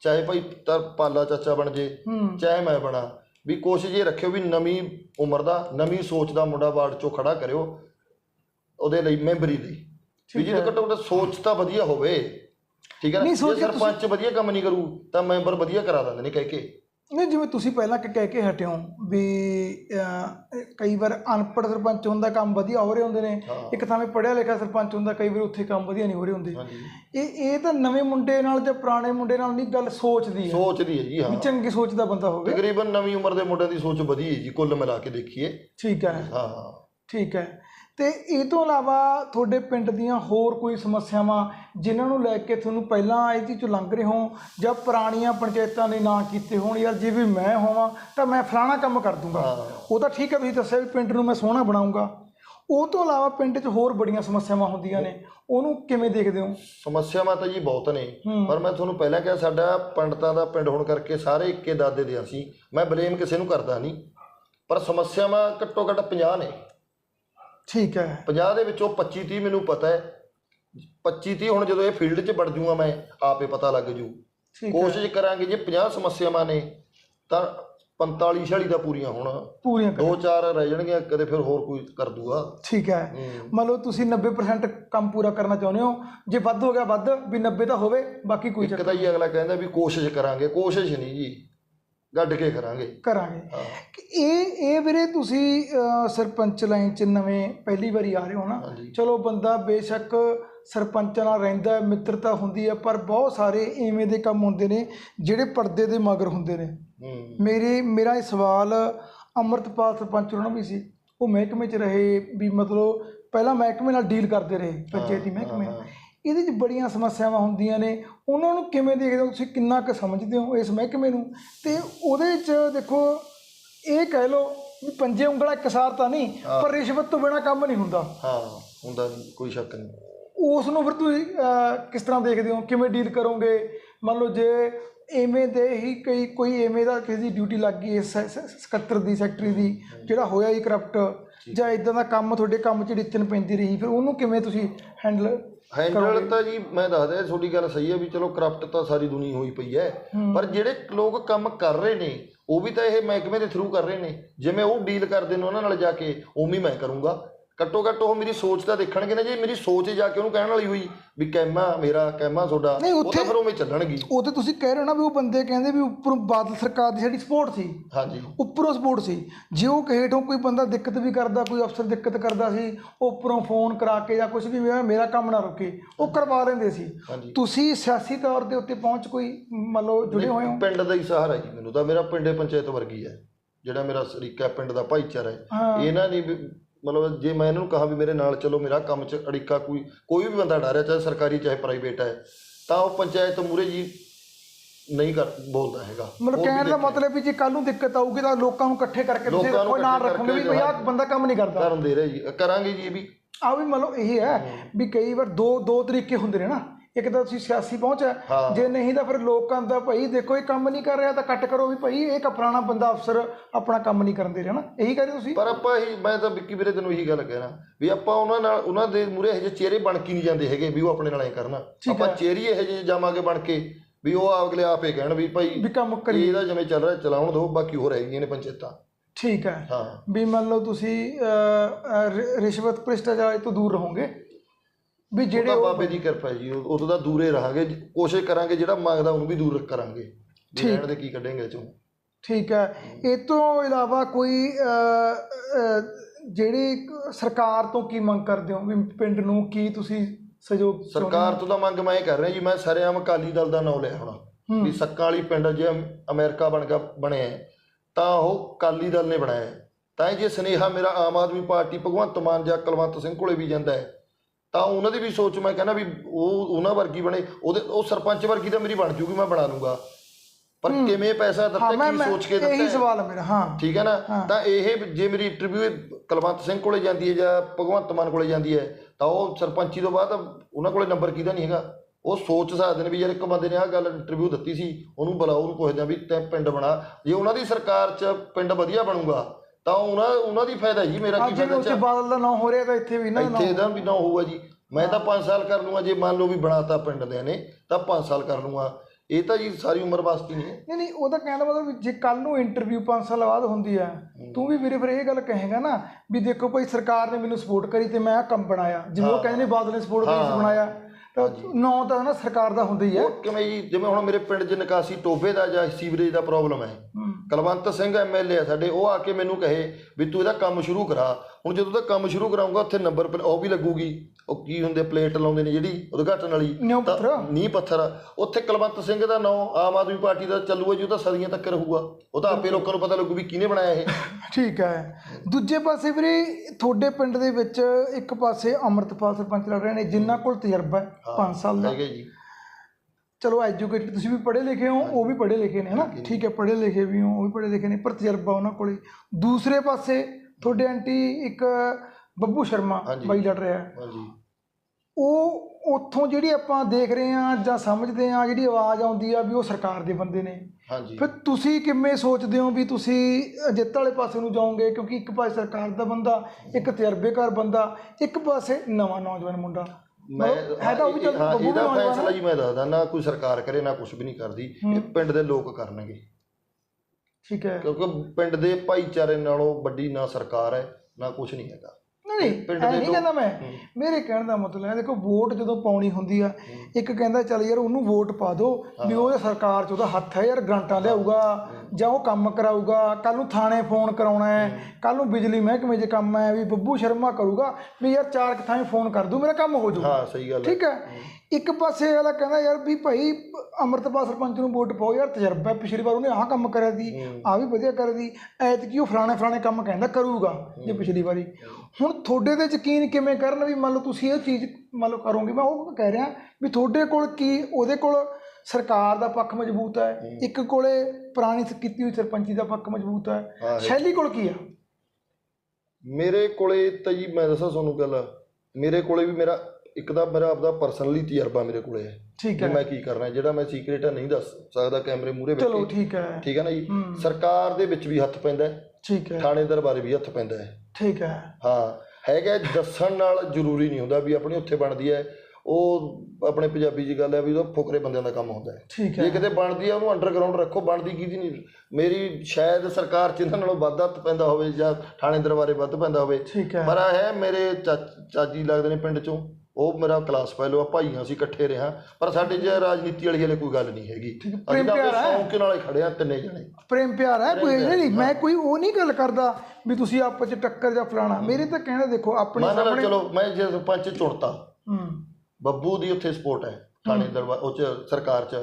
ਚਾਹੇ ਭਾਈ ਤਾਂ ਪਾਲਾ ਚਾਚਾ ਬਣ ਜੇ ਚਾਹੇ ਮੈਂ ਬਣਾ ਵੀ ਕੋਸ਼ਿਸ਼ ਇਹ ਰੱਖਿਓ ਵੀ ਨਵੀਂ ਉਮਰ ਦਾ ਨਵੀਂ ਸੋਚ ਦਾ ਮੁੰਡਾ ਵਾਰਡ ਚੋਂ ਖੜਾ ਕਰਿਓ ਉਹਦੇ ਲਈ ਮੈਂਬਰੀ ਲਈ। ਵੀ ਜਿਹਦੇ। ਘੱਟੋ ਘੱਟ ਸੋਚ ਤਾਂ ਵਧੀਆ ਹੋਵੇ। ਠੀਕ ਹੈ ਨਾ? ਨਹੀਂ, ਜੇ ਸਰਪੰਚ ਵਧੀਆ ਕੰਮ ਨਹੀਂ ਕਰੂ ਤਾਂ ਮੈਂਬਰ ਵਧੀਆ ਕਰਾ ਦਿੰਦੇ ਨੇ ਕਹਿ ਕੇ। ਨਹੀਂ ਜਿਵੇਂ ਤੁਸੀਂ ਪਹਿਲਾਂ ਕ- ਕਹਿ ਕੇ ਹਟਿਓ ਵੀ ਅਹ, ਕਈ ਵਾਰ ਅਨਪੜ੍ਹ ਸਰਪੰਚ ਹੁੰਦਾ ਕੰਮ ਵਧੀਆ ਹੋ ਰਹੇ ਹੁੰਦੇ ਨੇ। ਹਾਂ। ਇੱਕ ਥਾਵੇਂ ਪੜ੍ਹਿਆ ਲਿਖਿਆ ਸਰਪੰਚ ਹੁੰਦਾ ਕਈ ਵਾਰ ਉੱਥੇ ਕੰਮ ਵਧੀਆ ਨਹੀਂ ਹੋ ਰਹੇ ਹੁੰਦੇ। ਹਾਂਜੀ। ਇਹ ਇਹ ਤਾਂ ਨਵੇਂ ਮੁੰਡੇ ਨਾਲ ਜਾਂ ਪੁਰਾਣੇ ਮੁੰਡੇ ਨਾਲ ਨਹੀਂ ਗੱਲ ਸੋਚਦੀ ਹੈ। ਸੋਚਦੀ ਹੈ ਜੀ ਵੀ ਹਾਂ ਚੰਗੀ ਸੋਚ ਦਾ ਬੰਦਾ ਹੋਵੇ। ਤਕਰੀਬਨ ਨਵੀਂ ਉਮਰ ਦੇ ਮੁੰਡਿਆਂ ਦੀ ਸੋਚ ਵਧੀਆ ਹੈ ਜੀ ਕੁੱਲ ਮਿਲਾ ਕੇ ਦੇਖੀਏ। ਠੀਕ ਹੈ ਹਾਂ। ਠੀਕ ਹੈ। ਤੇ ਇਹ ਤੋਂ ਇਲਾਵਾ ਤੁਹਾਡੇ ਪਿੰਡ ਦੀਆਂ ਹੋਰ ਕੋਈ ਸਮੱਸਿਆਵਾਂ ਜਿਨ੍ਹਾਂ ਨੂੰ ਲੈ ਕੇ ਤੁਹਾਨੂੰ ਪਹਿਲਾਂ ਇਹ ਚੀਜ਼ ਚੋਂ ਲੰਘ ਰਹੇ ਹੋ ਜਾਂ ਪੁਰਾਣੀਆਂ ਪੰਚਾਇਤਾਂ ਨੇ ਨਾ ਕੀਤੇ ਹੋਣ ਯਾਰ ਜੇ ਵੀ ਮੈਂ ਹੋਵਾਂ ਤਾਂ ਮੈਂ ਫਲਾਣਾ ਕੰਮ ਕਰ ਦੂੰਗਾ। ਉਹ ਤਾਂ ਠੀਕ ਹੈ ਤੁਸੀਂ ਦੱਸਿਆ ਵੀ ਪਿੰਡ ਨੂੰ ਮੈਂ ਸੋਹਣਾ ਬਣਾਉਂਗਾ। ਉਹ ਤੋਂ ਇਲਾਵਾ ਪਿੰਡ 'ਚ ਹੋਰ ਬੜੀਆਂ ਸਮੱਸਿਆਵਾਂ ਹੁੰਦੀਆਂ ਨੇ। ਉਹਨੂੰ ਕਿਵੇਂ ਦੇਖਦੇ ਹੋ? ਸਮੱਸਿਆਵਾਂ ਤਾਂ ਜੀ ਬਹੁਤ ਨੇ। ਪਰ ਮੈਂ ਤੁਹਾਨੂੰ ਪਹਿਲਾਂ ਕਿਹਾ ਸਾਡਾ ਪੰਡਤਾਂ ਦਾ ਪਿੰਡ ਹੋਣ ਕਰਕੇ ਸਾਰੇ ਇੱਕੇ ਦਾਦੇ ਦੇ ਅਸੀਂ। ਮੈਂ ਬਲੇਮ ਕਿਸੇ ਨੂੰ ਕਰਦਾ ਨਹੀਂ। ਪਰ ਸਮੱਸਿਆਵਾਂ ਘੱਟੋ ਘੱਟ 50 ਨੇ। ਠੀਕ ਹੈ। 50 ਦੇ ਵਿੱਚੋਂ 25 30 ਮੈਨੂੰ ਪਤਾ ਹੈ। 25 30 ਹੁਣ ਜਦੋਂ ਇਹ ਫੀਲਡ 'ਚ ਵੜ ਜੂਗਾ ਮੈਂ ਆਪੇ ਪਤਾ ਲੱਗ ਜੂ। ਠੀਕ ਹੈ। ਕੋਸ਼ਿਸ਼ ਕਰਾਂਗੇ ਜੇ 50 ਸਮੱਸਿਆਵਾਂ ਨੇ ਤਾਂ 45 46 ਦਾ ਪੂਰੀਆਂ ਹੋਣ। ਪੂਰੀਆਂ ਕਰ ਦੋ ਚਾਰ ਰਹਿ ਜਾਣਗੀਆਂ ਕਦੇ ਫਿਰ ਹੋਰ ਕੋਈ ਕਰ ਦੂਗਾ। ਠੀਕ ਹੈ। ਹੂੰ। ਮੰਨ ਲਓ ਤੁਸੀਂ 90% ਕੰਮ ਪੂਰਾ ਕਰਨਾ ਚਾਹੁੰਦੇ ਹੋ। ਜੇ ਵੱਧ ਹੋ ਗਿਆ ਵੱਧ ਵੀ 90 ਤਾਂ ਹੋਵੇ ਬਾਕੀ ਕੋਈ ਇੱਕ ਚੱਕਰ ਤਾਂ ਜੀ ਅਗਲਾ ਕਹਿੰਦਾ ਵੀ ਕੋਸ਼ਿਸ਼ ਕਰਾਂਗੇ। ਕੋਸ਼ਿਸ਼ ਨਹੀਂ ਜੀ। ਗੱਡ ਕੇ ਕਰਾਂਗੇ। ਕਰਾਂਗੇ। ਇਹ ਇਹ ਵੀਰੇ ਤੁਸੀਂ ਸਰਪੰਚ ਲਾਈਨ 'ਚ ਨਵੇਂ ਪਹਿਲੀ ਵਾਰੀ ਆ ਰਹੇ ਹੋ ਨਾ। ਚਲੋ ਬੰਦਾ ਬੇਸ਼ੱਕ ਸਰਪੰਚਾਂ ਨਾਲ ਰਹਿੰਦਾ ਮਿੱਤਰਤਾ ਹੁੰਦੀ ਹੈ ਪਰ ਬਹੁਤ ਸਾਰੇ ਐਵੇਂ ਦੇ ਕੰਮ ਹੁੰਦੇ ਨੇ ਜਿਹੜੇ ਪਰਦੇ ਦੇ ਮਗਰ ਹੁੰਦੇ ਨੇ। ਮੇਰੇ ਮੇਰਾ ਇਹ ਸਵਾਲ ਅੰਮ੍ਰਿਤਪਾਲ ਸਰਪੰਚ ਉਹਨਾਂ ਵੀ ਸੀ। ਉਹ ਮਹਿਕਮੇ 'ਚ ਰਹੇ ਵੀ ਮਤਲਬ ਪਹਿਲਾਂ ਮਹਿਕਮੇ ਨਾਲ ਡੀਲ ਕਰਦੇ ਰਹੇ ਪੰਚਾਇਤੀ ਮਹਿਕਮੇ। ਨਾਲ। ਇਹਦੇ 'ਚ ਬੜੀਆਂ ਸਮੱਸਿਆਵਾਂ ਹੁੰਦੀਆਂ ਨੇ। ਉਹਨਾਂ ਨੂੰ ਕਿਵੇਂ ਦੇਖਦੇ ਹੋ? ਤੁਸੀਂ ਕਿੰਨਾ ਕੁ ਸਮਝਦੇ ਹੋ ਇਸ ਮਹਿਕਮੇ ਨੂੰ? ਤੇ ਉਹਦੇ 'ਚ ਦੇਖੋ ਇਹ ਕਹਿ ਲਓ ਵੀ ਪੰਜੇ ਉਂਗਲਾਂ ਇਕਸਾਰ ਤਾਂ ਨਹੀਂ ਪਰ ਰਿਸ਼ਵਤ ਤੋਂ ਬਿਨਾ ਕੰਮ ਨਹੀਂ ਹੁੰਦਾ। ਹਾਂ ਹੁੰਦਾ ਕੋਈ ਸ਼ੱਕ ਨਹੀਂ। ਉਸ ਨੂੰ ਫਿਰ ਤੁਸੀਂ ਕਿਸ ਤਰ੍ਹਾਂ ਦੇਖਦੇ ਹੋ? ਕਿਵੇਂ ਡੀਲ ਕਰੋਗੇ? ਮੰਨ ਲਓ ਜੇ ਐਵੇਂ ਦੇ ਹੀ ਕਈ ਕੋਈ ਐਵੇਂ ਦਾ ਕਿਸੇ ਦੀ ਡਿਊਟੀ ਲੱਗ ਗਈ ਇਸ ਸਕੱਤਰ ਦੀ ਸੈਕਟਰੀ ਦੀ ਜਿਹੜਾ ਹੋਇਆ ਹੀ ਕਰਪਟ ਜਾਂ ਇਦਾਂ ਦਾ ਕੰਮ ਤੁਹਾਡੇ ਕੰਮ 'ਚ ਡਿੱਤਨ ਪੈਂਦੀ ਰਹੀ ਫਿਰ ਉਹਨੂੰ ਕਿਵੇਂ ਤੁਸੀਂ ਹੈਂਡਲ ਹੈਂਡਲ ਤਾਂ ਜੀ ਮੈਂ ਦੱਸਦਾ ਤੁਹਾਡੀ ਗੱਲ ਸਹੀ ਹੈ ਵੀ ਚਲੋ ਕਰਪਟ ਤਾਂ ਸਾਰੀ ਦੁਨੀਆ ਹੋਈ ਪਈ ਹੈ। ਪਰ ਜਿਹੜੇ ਲੋਕ ਕੰਮ ਕਰ ਰਹੇ ਨੇ ਉਹ ਵੀ ਤਾਂ ਇਹ ਮਹਿਕਮੇ ਦੇ ਥਰੂ ਕਰ ਰਹੇ ਨੇ। ਜਿਵੇਂ ਉਹ ਡੀਲ ਕਰਦੇ ਨੇ ਉਹਨਾਂ ਨਾਲ ਜਾ ਕੇ ਉਵੇਂ ਮੈਂ ਕਰੂੰਗਾ। ਘੱਟੋ ਘੱਟ ਉਹ ਮੇਰੀ ਸੋਚ ਤਾਂ ਦੇਖਣਗੇ ਨਾ ਜੇ ਮੇਰੀ ਸੋਚ ਜਾ ਕੇ ਉਹਨੂੰ ਕਹਿਣ ਵਾਲੀ ਹੋਈ ਵੀ ਕੈਮਾ ਮੇਰਾ ਕੈਮਾ ਤੁਹਾਡਾ ਨਹੀਂ, ਉਹ ਉੱਥੇ- ਤਾਂ ਫਿਰ ਉਵੇਂ ਚੱਲਣਗੀ। ਉਹ ਤੇ ਤੁਸੀਂ ਕਹਿ ਰਹੇ ਹੋ ਨਾ ਵੀ ਉਹ ਬੰਦੇ ਕਹਿੰਦੇ ਵੀ ਉੱਪਰੋਂ ਬਾਦਲ ਸਰਕਾਰ ਦੀ ਸਾਡੀ ਸਪੋਰਟ ਸੀ। ਹਾਂਜੀ। ਉੱਪਰੋਂ ਸਪੋਰਟ ਸੀ। ਜੇ ਉਹ ਤੋਂ ਕੋਈ ਬੰਦਾ ਦਿੱਕਤ ਵੀ ਕਰਦਾ ਕੋਈ ਅਫਸਰ ਦਿੱਕਤ ਕਰਦਾ ਸੀ ਉਹ ਉੱਪਰੋਂ ਫੋਨ ਕਰਾ ਕੇ ਜਾਂ ਕੁਝ ਵੀ ਮੇਰਾ ਕੰਮ ਨਾ ਰੁਕੇ ਉਹ ਕਰਵਾ ਲੈਂਦੇ ਸੀ। ਹਾਂਜੀ। ਤੁਸੀਂ ਸਿਆਸੀ ਤੌਰ ਦੇ ਉੱਤੇ ਪਹੁੰਚ ਕੋਈ ਮੰਨ ਲਓ ਜੁੜੇ ਹੋਏ ਹੋ? ਪਿੰਡ ਦਾ ਹੀ ਸਹਾਰਾ ਜੀ ਮੈਨੂੰ ਤਾਂ। ਮੇਰਾ ਪਿੰਡੇ ਪੰਚਾਇਤ ਵਰਗੀ ਹੈ। ਜਿਹੜਾ ਮੇਰਾ ਸਰੀਕਾ ਹੈ, ਪਿੰਡ ਦਾ ਭਾਈਚਾਰਾ ਹੈ। ਹਾਂ। ਇਹਨਾਂ ਨੇ ਵੀ ਮਤਲਬ ਜੇ ਮੈਂ ਇਹਨਾਂ ਨੂੰ ਕਹਾ ਵੀ ਮੇਰੇ ਨਾਲ ਚਲੋ ਮੇਰਾ ਕੰਮ 'ਚ ਅੜਿੱਕਾ ਕੋਈ ਕੋਈ ਵੀ ਬੰਦਾ ਡਾਰਿਆ ਚਾਹੇ ਸਰਕਾਰੀ ਚਾਹੇ ਪ੍ਰਾਈਵੇਟ ਹੈ ਤਾਂ ਉਹ ਪੰਚਾਇਤ ਮੂਰੇ ਜੀ ਨਹੀਂ ਕਰ ਬੋਲਦਾ ਹੈਗਾ। ਮਤਲਬ ਕਹਿਣ ਦਾ। ਮਤਲਬ ਵੀ ਜੇ ਕੱਲ ਨੂੰ ਦਿੱਕਤ ਆਊਗੀ ਤਾਂ ਲੋਕਾਂ ਨੂੰ ਇਕੱਠੇ ਕਰਕੇ ਤੁਸੀਂ ਕੋਈ ਨਾਲ ਰੱਖੋਗੇ ਵੀ ਕਰਕੇ ਭਈ ਆਹ ਬੰਦਾ ਕੰਮ ਨਹੀਂ ਕਰਦਾ। ਕਰਨ ਦੇ ਰਹੇ ਜੀ। ਕਰਾਂਗੇ ਜੀ ਇਹ ਵੀ। ਆ ਵੀ ਮਤਲਬ ਇਹ ਹੈ। ਵੀ ਕਈ ਵਾਰ ਦੋ ਦੋ ਤਰੀਕੇ ਹੁੰਦੇ ਨੇ ਨਾ। ਇੱਕ ਤਾਂ ਤੁਸੀਂ ਸਿਆਸੀ ਪਹੁੰਚ ਹੈ। ਜੇ ਨਹੀਂ ਤਾਂ ਫਿਰ ਲੋਕਾਂ ਦਾ ਭਾਈ ਦੇਖੋ ਇਹ ਕੰਮ ਨਹੀਂ ਕਰ ਰਿਹਾ ਤਾਂ ਕੱਟ ਕਰੋ ਵੀ ਭਾਈ ਇਹ ਕਪਰਾਣਾ ਬੰਦਾ ਅਫਸਰ ਆਪਣਾ ਕੰਮ ਨਹੀਂ ਕਰਨ ਦੇ ਰਿਹਾ ਨਾ। ਇਹੀ ਕਹ ਰਹੇ ਤੁਸੀਂ? ਪਰ ਆਪਾਂ ਹੀ ਮੈਂ ਤਾਂ ਵਿੱਕੀ ਵੀਰੇ ਤੈਨੂੰ ਇਹੀ ਗੱਲ ਕਹਿਣਾ ਵੀ ਆਪਾਂ ਉਹਨਾਂ ਨਾਲ ਉਹਨਾਂ ਦੇ ਮੂਰੇ ਇਹੋ ਜਿਹੇ ਚਿਹਰੇ ਬਣ ਕੇ ਨਹੀਂ ਜਾਂਦੇ ਹੈਗੇ ਵੀ ਉਹ ਆਪਣੇ ਨਾਲ ਐ ਕਰਨਾ। ਆਪਾਂ। ਚਿਹਰੇ ਇਹੋ ਜਿਹੇ ਜਾਵਾਂਗੇ ਬਣ ਕੇ ਵੀ ਉਹ ਅਗਲੇ ਆਪੇ ਕਹਿਣ ਵੀ ਭਾਈ ਵੀ ਕੰਮ ਕਰੀ ਇਹਦਾ ਜਿਵੇਂ ਚੱਲ ਰਿਹਾ ਚਲਾਉਣ ਦਿਓ ਬਾਕੀ ਹੋਰ ਹੈਗੀਆਂ ਨੇ ਪੰਚਾਇਤਾਂ। ਠੀਕ ਹੈ। ਹਾਂ। ਵੀ ਮੰਨ ਲਓ ਤੁਸੀਂ ਰਿਸ਼ਵਤ ਭ੍ਰਿਸ਼ਟਾਚਾਰ ਤੋਂ ਦੂਰ ਰਹੋਗੇ। ਵੀ ਜਿਹੜੇ ਉਹ ਬਾਬੇ ਦੀ ਕਿਰਪਾ ਜੀ ਉਹ- ਉਦੋਂ ਦਾ ਦੂਰੇ ਰਹਾਂਗੇ ਕੋਸ਼ਿਸ਼ ਕਰਾਂਗੇ ਜਿਹੜਾ ਮੰਗਦਾ ਉਹਨੂੰ ਵੀ ਦੂਰ ਕਰਾਂਗੇ ਵੀ ਰਹਿਣ ਦੇ ਕੀ ਕੱਢेंगे ਚੋਂ। ਠੀਕ ਹੈ। ਇਹ ਤੋਂ ਇਲਾਵਾ ਕੋਈ ਅਹ, ਅਹ, ਜਿਹੜੀ ਇੱਕ ਸਰਕਾਰ ਤੋਂ ਕੀ ਮੰਗ ਕਰਦੇ ਹੋ? ਵੀ ਪਿੰਡ ਨੂੰ ਕੀ ਤੁਸੀਂ ਸਹਿਯੋਗ ਚਾਹੁੰਦੇ ਹੋ? ਸਰਕਾਰ ਤੋਂ ਤਾਂ ਮੰਗ ਮੈਂ ਇਹ ਕਰ ਰਿਹਾ ਜੀ ਮੈਂ ਸਰੇਆਮ ਅਕਾਲੀ ਦਲ ਦਾ ਨਾਮ ਲਿਆ ਹੁਣ। ਵੀ ਸੱਕਾਂ ਵਾਲੀ ਪਿੰਡ ਜੇ ਅਮ- ਅਮਰੀਕਾ ਬਣ ਗਿਆ ਬਣਿਆ ਹੈ, ਤਾਂ ਉਹ ਅਕਾਲੀ ਦਲ ਨੇ ਬਣਾਇਆ ਹੈ। ਤਾਂ ਇਹ ਜੇ ਸਨੇਹਾ ਮੇਰਾ ਆਮ ਆਦਮੀ ਪਾਰਟੀ ਭਗਵੰਤ ਮਾਨ ਜਾਂ ਕੁਲਵੰਤ ਸਿੰਘ ਕੋਲੇ ਵੀ ਜਾਂਦਾ ਹੈ ਤਾਂ ਉਹਨਾਂ ਦੀ ਵੀ ਸੋਚ ਮੈਂ ਕਹਿੰਦਾ ਵੀ ਉਹ ਉਹਨਾਂ ਵਰਗੀ ਬਣੇ ਉਹਦੇ ਉਹ ਸਰਪੰਚ ਵਰਗੀ ਤਾਂ ਮੇਰੀ ਬਣ ਜੂਗੀ ਮੈਂ ਬਣਾ ਲੂੰਗਾ। ਪਰ ਕਿਵੇਂ ਪੈਸਾ ਦਿੱਤਾ ਕੀ ਸੋਚ ਕੇ ਦਿੱਤਾ ਇਹੀ ਹੈ? ਸਵਾਲ ਹੈ ਮੇਰਾ ਹਾਂ। ਠੀਕ ਹੈ ਨਾ? ਤਾਂ ਇਹ ਜੇ ਮੇਰੀ ਇੰਟਰਵਿਊ ਕੁਲਵੰਤ ਸਿੰਘ ਕੋਲੇ ਜਾਂਦੀ ਹੈ ਜਾਂ ਭਗਵੰਤ ਮਾਨ ਕੋਲੇ ਜਾਂਦੀ ਹੈ ਤਾਂ ਉਹ ਸਰਪੰਚੀ ਤੋਂ ਬਾਅਦ ਉਹਨਾਂ ਕੋਲੇ ਨੰਬਰ ਕਿਹਦਾ ਨਹੀਂ ਹੈਗਾ? ਉਹ ਸੋਚ ਸਕਦੇ ਨੇ ਵੀ ਯਾਰ ਇੱਕ ਬੰਦੇ ਨੇ ਆਹ ਗੱਲ ਇੰਟਰਵਿਊ ਦਿੱਤੀ ਸੀ ਉਹਨੂੰ ਬੁਲਾਓ ਉਹਨੂੰ ਪੁੱਛਦੇ ਆ ਵੀ ਤੈਂ ਪਿੰਡ ਬਣਾ। ਜੇ ਉਹਨਾਂ ਦੀ ਸਰਕਾਰ 'ਚ ਪਿੰਡ ਵਧੀਆ ਬਣੂਗਾ ਤਾਂ ਉਹਨਾਂ ਉਹਨਾਂ ਦੀ ਫਾਇਦਾ ਜੀ ਮੇਰਾ ਕੀ ਅੱਜ ਜਿਵੇਂ ਫਾਇਦਾ ਉੱਥੇ ਬਾਦਲ ਦਾ ਨਾਂ ਹੋ ਰਿਹਾ ਤਾਂ ਇੱਥੇ ਵੀ ਨਾ ਇੱਥੇ ਇਹਦਾ ਵੀ ਨਾ ਹੋਊਗਾ ਜੀ। ਮੈਂ ਤਾਂ 5 ਸਾਲ ਕਰ ਲੂੰਗਾ ਜੇ ਮੰਨ ਲਓ ਵੀ ਬਣਾਤਾ ਪਿੰਡ ਦੇ ਨੇ ਤਾਂ 5 ਸਾਲ ਕਰ ਲੂੰਗਾ। ਇਹ ਤਾਂ ਜੀ ਸਾਰੀ ਉਮਰ ਵਾਸਤੇ ਨਹੀਂ ਹੈ। ਨਹੀਂ ਨਹੀਂ ਉਹਦਾ ਕਹਿਣ ਦਾ ਮਤਲਬ ਵੀ ਜੇ ਕੱਲ ਨੂੰ ਇੰਟਰਵਿਊ 5 ਸਾਲ ਬਾਅਦ ਹੁੰਦੀ ਹੈ ਤੂੰ ਵੀ ਵੀਰੇ ਫਿਰ ਇਹ ਗੱਲ ਕਹੇਗਾ ਨਾ ਵੀ ਦੇਖੋ ਭਾਈ ਸਰਕਾਰ ਨੇ ਮੈਨੂੰ ਸਪੋਰਟ ਕਰੀ ਤੇ ਮੈਂ ਆਹ ਕੰਮ ਬਣਾਇਆ। ਜਿਵੇਂ ਉਹ ਕਹਿੰਦੇ ਨੇ ਬਾਦਲ ਨੇ ਸਪੋਰਟ ਕਰੀ ਸੀ ਬਣਾਇਆ। ਤਾਂ ਨਾਂ ਤਾਂ ਨਾ ਸਰਕਾਰ ਦਾ ਹੁੰਦਾ ਹੀ ਹੈ। ਉਹ ਕਿਵੇਂ ਜੀ ਜਿਵੇਂ ਹੁਣ ਮੇਰੇ ਪਿੰਡ 'ਚ ਨਿਕਾਸੀ ਟੋਬੇ ਦਾ ਜਾਂ ਸੀਵਰੇਜ ਦਾ ਪ੍ਰੋਬਲਮ ਹੈ। ਕੁਲਵੰਤ ਸਿੰਘ ਐਮਐਲਏ ਆ ਸਾਡੇ ਉਹ ਆ ਕੇ ਮੈਨੂੰ ਕਹੇ ਵੀ ਤੂੰ ਇਹਦਾ ਕੰਮ ਸ਼ੁਰੂ ਕਰਾ। ਹੁਣ ਜਦੋਂ ਦਾ ਕੰਮ ਸ਼ੁਰੂ ਕਰਾਉਂਗਾ ਉੱਥੇ ਨੰਬਰ ਉਹ ਵੀ ਲੱਗੂਗੀ। ਉਹ ਕੀ ਹੁੰਦੇ ਪਲੇਟ ਲਾਉਂਦੇ ਨੇ ਜਿਹੜੀ ਉਦਘਾਟਨ ਵਾਲੀ। ਤਾਂ ਨੀਂਹ ਪੱਥਰ। ਉੱਥੇ ਕੁਲਵੰਤ ਸਿੰਘ ਦਾ ਨਾਂ ਆਮ ਆਦਮੀ ਪਾਰਟੀ ਦਾ ਚੱਲੂਗਾ ਜੀ ਉਹ ਤਾਂ ਸਦੀਆਂ ਤੱਕ ਰਹੂਗਾ। ਉਹ ਤਾਂ ਆਪੇ ਲੋਕਾਂ ਨੂੰ ਪਤਾ ਲੱਗੂ ਵੀ ਕਿਹਨੇ ਬਣਾਇਆ ਇਹ। ਠੀਕ ਹੈ। ਦੂਜੇ ਪਾਸੇ ਵੀਰੇ ਤੁਹਾਡੇ ਪਿੰਡ ਦੇ ਵਿੱਚ ਇੱਕ ਪਾਸੇ ਅੰਮ੍ਰਿਤਪਾਲ ਸਰਪੰਚ ਲੜ ਰਹੇ ਨੇ ਜਿਨ੍ਹਾਂ ਕੋਲ ਤਜਰਬਾ ਹੈ 5 ਸਾਲ ਦਾ। ਹੈਗੇ ਜੀ। ਚਲੋ ਐਜੂਕੇਟਡ ਤੁਸੀਂ ਵੀ ਪੜ੍ਹੇ ਲਿਖੇ ਹੋ ਉਹ ਵੀ ਪੜ੍ਹੇ ਲਿਖੇ ਨੇ ਹਨਾ? ਠੀਕ ਹੈ ਪੜ੍ਹੇ ਲਿਖੇ ਵੀ ਹੋ ਉਹ ਵੀ ਪੜ੍ਹੇ ਲਿਖੇ ਨੇ ਪਰ ਤਜਰਬਾ ਉਹਨਾਂ ਕੋਲੇ ਦੂਸਰੇ ਪਾਸੇ ਤੁਹਾਡੇ ਆਂਟੀ ਇੱਕ ਬੱਬੂ ਸ਼ਰਮਾ। ਬਾਈ ਲੜ ਰਿਹਾ ਹੈ। ਹਾਂਜੀ। ਉਹ ਉੱਥੋਂ ਜਿਹੜੀ ਆਪਾਂ ਦੇਖ ਰਹੇ ਹਾਂ ਜਾਂ ਸਮਝਦੇ ਹਾਂ ਜਿਹੜੀ ਆਵਾਜ਼ ਆਉਂਦੀ ਆ ਵੀ ਉਹ ਸਰਕਾਰ ਦੇ ਬੰਦੇ ਨੇ। ਹਾਂਜੀ। ਫਿਰ ਤੁਸੀਂ ਕਿਵੇਂ ਸੋਚਦੇ ਹੋ ਵੀ ਤੁਸੀਂ ਜਿੱਤ ਵਾਲੇ ਪਾਸੇ ਨੂੰ ਜਾਓਗੇ? ਕਿਉਂਕਿ ਇੱਕ ਪਾਸੇ ਸਰਕਾਰ ਦਾ ਬੰਦਾ ਇੱਕ ਤਜਰਬੇਕਾਰ ਬੰਦਾ ਇੱਕ ਪਾਸੇ ਨਵਾਂ ਨੌਜਵਾਨ ਮੁੰਡਾ। ਮੈਂ ਹੈ ਤਾਂ ਉਹ ਵੀ ਚੱਲ ਇਹਦਾ ਫੈਸਲਾ। ਜੀ ਮੈਂ ਦੱਸਦਾ ਨਾ ਕੋਈ ਸਰਕਾਰ ਕਰੇ ਨਾ ਕੁਝ ਵੀ ਨਹੀਂ ਕਰਦੀ। ਇਹ ਪਿੰਡ ਦੇ ਲੋਕ ਕਰਨਗੇ। ਠੀਕ ਹੈ। ਕਿਉਂਕਿ ਪਿੰਡ ਦੇ ਭਾਈਚਾਰੇ ਨਾਲੋਂ ਵੱਡੀ ਨਾ ਸਰਕਾਰ ਹੈ ਨਾ ਕੁਝ ਨਹੀਂ ਹੈਗਾ। ਨਹੀਂ ਐਂ ਨਹੀਂ ਕਹਿੰਦਾ ਮੈਂ। ਮੇਰੇ ਕਹਿਣ ਦਾ ਮਤਲਬ ਹੈ ਦੇਖੋ ਵੋਟ ਜਦੋਂ ਪਾਉਣੀ ਹੁੰਦੀ ਆ ਇੱਕ ਕਹਿੰਦਾ ਚੱਲ ਯਾਰ ਉਹਨੂੰ ਵੋਟ ਪਾ ਦਿਓ ਵੀ ਉਹਦੇ ਸਰਕਾਰ 'ਚ ਉਹਦਾ ਹੱਥ ਹੈ ਯਾਰ ਗਰੰਟਾਂ ਲਿਆਊਗਾ ਜਾਂ ਉਹ ਕੰਮ ਕਰਾਊਗਾ ਕੱਲ ਨੂੰ ਥਾਣੇ ਫੋਨ ਕਰਾਉਣਾ ਹੈ ਕੱਲ ਨੂੰ ਬਿਜਲੀ ਮਹਿਕਮੇ 'ਚ ਕੰਮ ਹੈ ਵੀ ਬੱਬੂ ਸ਼ਰਮਾ ਕਰੂਗਾ ਵੀ ਯਾਰ ਚਾਰ ਥਾਂ ਫੋਨ ਕਰ ਦੂ ਮੇਰਾ ਕੰਮ ਹੋ ਜਾਊਗਾ ਹਾਂ ਸਹੀ ਗੱਲ ਠੀਕ ਹੈ। ਇੱਕ ਪਾਸੇ ਵਾਲਾ ਕਹਿੰਦਾ ਯਾਰ ਵੀ ਭਾਈ ਅੰਮ੍ਰਿਤਪਾਲ ਸਰਪੰਚ ਨੂੰ ਵੋਟ ਪਾਓ ਯਾਰ ਤਜਰਬਾ ਹੈ, ਪਿਛਲੀ ਵਾਰ ਉਹਨੇ ਆਹ ਕੰਮ ਕਰਿਆ ਸੀ ਆ ਵੀ ਵਧੀਆ ਕਰਿਆ ਸੀ ਐਤਕੀ ਉਹ ਫਲਾਣੇ ਫਲਾਣੇ ਕੰਮ ਕਹਿੰਦਾ ਕਰੂਗਾ ਜੇ ਪਿਛਲੀ ਵਾਰੀ। ਹੁਣ ਤੁਹਾਡੇ ਤੇ ਯਕੀਨ ਕਿਵੇਂ ਕਰਨ ਵੀ ਮੰਨ ਲਓ ਤੁਸੀਂ ਇਹ ਚੀਜ਼ ਮੰਨ ਲਓ ਕਰੋਗੇ? ਮੈਂ ਉਹ ਕਹਿ ਰਿਹਾ ਵੀ ਤੁਹਾਡੇ ਕੋਲ ਕੀ ਉਹਦੇ ਕੋਲ ਸਰਕਾਰ ਦਾ ਪੱਖ ਮਜ਼ਬੂਤ ਹੈ ਇੱਕ ਕੋਲੇ ਪੁਰਾਣੀ ਕੀਤੀ ਹੋਈ ਸਰਪੰਚੀ ਦਾ ਪੱਖ ਮਜ਼ਬੂਤ ਹਾਂ, ਹੈ ਸ਼ੈਲੀ ਕੋਲ ਕੀ ਆ? ਮੇਰੇ ਕੋਲੇ ਤਾਂ ਜੀ ਮੈਂ ਦੱਸਾਂ ਤੁਹਾਨੂੰ ਗੱਲ। ਮੇਰੇ ਕੋਲੇ ਵੀ ਮੇਰਾ ਇੱਕ ਤਾਂ ਮੇਰਾ ਆਪਦਾ ਪਰਸਨਲੀ ਤਜਰਬਾ ਮੇਰੇ ਕੋਲੇ ਹੈ ਠੀਕ ਹੈ। ਮੈਂ ਕੀ ਕਰਨਾ। ਜਿਹੜਾ ਮੈਂ ਸੀਕ੍ਰੀਟ ਨਹੀਂ ਦੱਸ ਸਕਦਾ ਕੈਮਰੇ ਮੂਹਰੇ ਚਲੋ ਬੈਠ। ਕੇ ਠੀਕ ਹੈ। ਠੀਕ ਹੈ ਨਾ ਜੀ। ਸਰਕਾਰ ਦੇ ਵਿੱਚ ਵੀ ਹੱਥ ਪੈਂਦਾ ਹੈ। ਠੀਕ ਹੈ। ਥਾਣੇ ਦਰਬਾਰੇ ਵੀ ਹੱਥ ਪੈਂਦਾ ਹੈ। ਠੀਕ ਹੈ। ਹਾਂ ਹੈਗਾ ਦੱਸਣ ਨਾਲ ਜ਼ਰੂਰੀ ਨਹੀਂ ਹੁੰਦਾ ਵੀ ਆਪਣੀ ਉੱਥੇ ਬਣਦੀ ਹੈ। ਉਹ ਆਪਣੇ ਪੰਜਾਬੀ 'ਚ ਗੱਲ ਹੈ ਵੀ ਉਹ ਫੁਕਰੇ ਬੰਦਿਆਂ ਦਾ ਕੰਮ ਹੁੰਦਾ ਹੈ। ਜੇ ਕਿਤੇ ਬਣਦੀ ਹੈ ਉਹਨੂੰ ਅੰਡਰਗਰਾਉਂਡ ਰੱਖੋ ਬਣਦੀ ਕਿਹਦੀ ਨਹੀਂ। ਮੇਰੀ ਸ਼ਾਇਦ ਸਰਕਾਰ 'ਚ ਇਹਨਾਂ ਨਾਲੋਂ ਵੱਧ ਹੱਥ ਪੈਂਦਾ ਹੋਵੇ ਜਾਂ ਥਾਣੇ ਦਰਬਾਰੇ ਵੱਧ ਪੈਂਦਾ ਹੋਵੇ। ਪਰ ਇਹ ਹੈ ਮੇਰੇ ਚਾਚੀ ਲੱਗਦੇ ਨੇ ਪਿੰਡ 'ਚੋਂ। ਉਹ ਮੇਰਾ ਕਲਾਸ ਫੈਲੋ ਆ ਭਾਈਆਂ ਅਸੀਂ ਇਕੱਠੇ ਰਿਹਾ ਪਰ ਸਾਡੇ 'ਚ ਰਾਜਨੀਤੀ ਵਾਲੀ ਹਲੇ ਕੋਈ ਗੱਲ ਨਹੀਂ ਹੈਗੀ। ਅਸੀਂ ਤਾਂ ਪਿਆਰ ਹੈ। ਸ਼ੌਂਕ ਨਾਲੇ ਖੜੇ ਆ ਤਿੰਨੇ ਜਣੇ। ਪ੍ਰੇਮ ਪਿਆਰ ਹੈ? ਕੋਈ ਇਹ ਨਹੀਂ ਮੈਂ ਕੋਈ ਉਹ ਨਹੀਂ ਗੱਲ ਕਰਦਾ ਵੀ ਤੁਸੀਂ ਆਪਸ ਚ ਟੱਕਰ ਜਾਂ ਫਲਾਣਾ। ਮੇਰੇ ਤਾਂ ਕਹਿਣਾ ਦੇਖੋ ਆਪਣੇ ਮੰਨ ਲਓ ਸਾਹਮਣੇ ਚਲੋ ਮੈਂ ਜੇ ਸਰਪੰਚ ਚੁਣਤਾ ਹੂੰ। ਬੱਬੂ ਦੀ ਉੱਥੇ ਸਪੋਰਟ ਹੈ ਥਾਣੇ ਦਰਬਾਰ ਉਹ ਚ ਸਰਕਾਰ ਚ।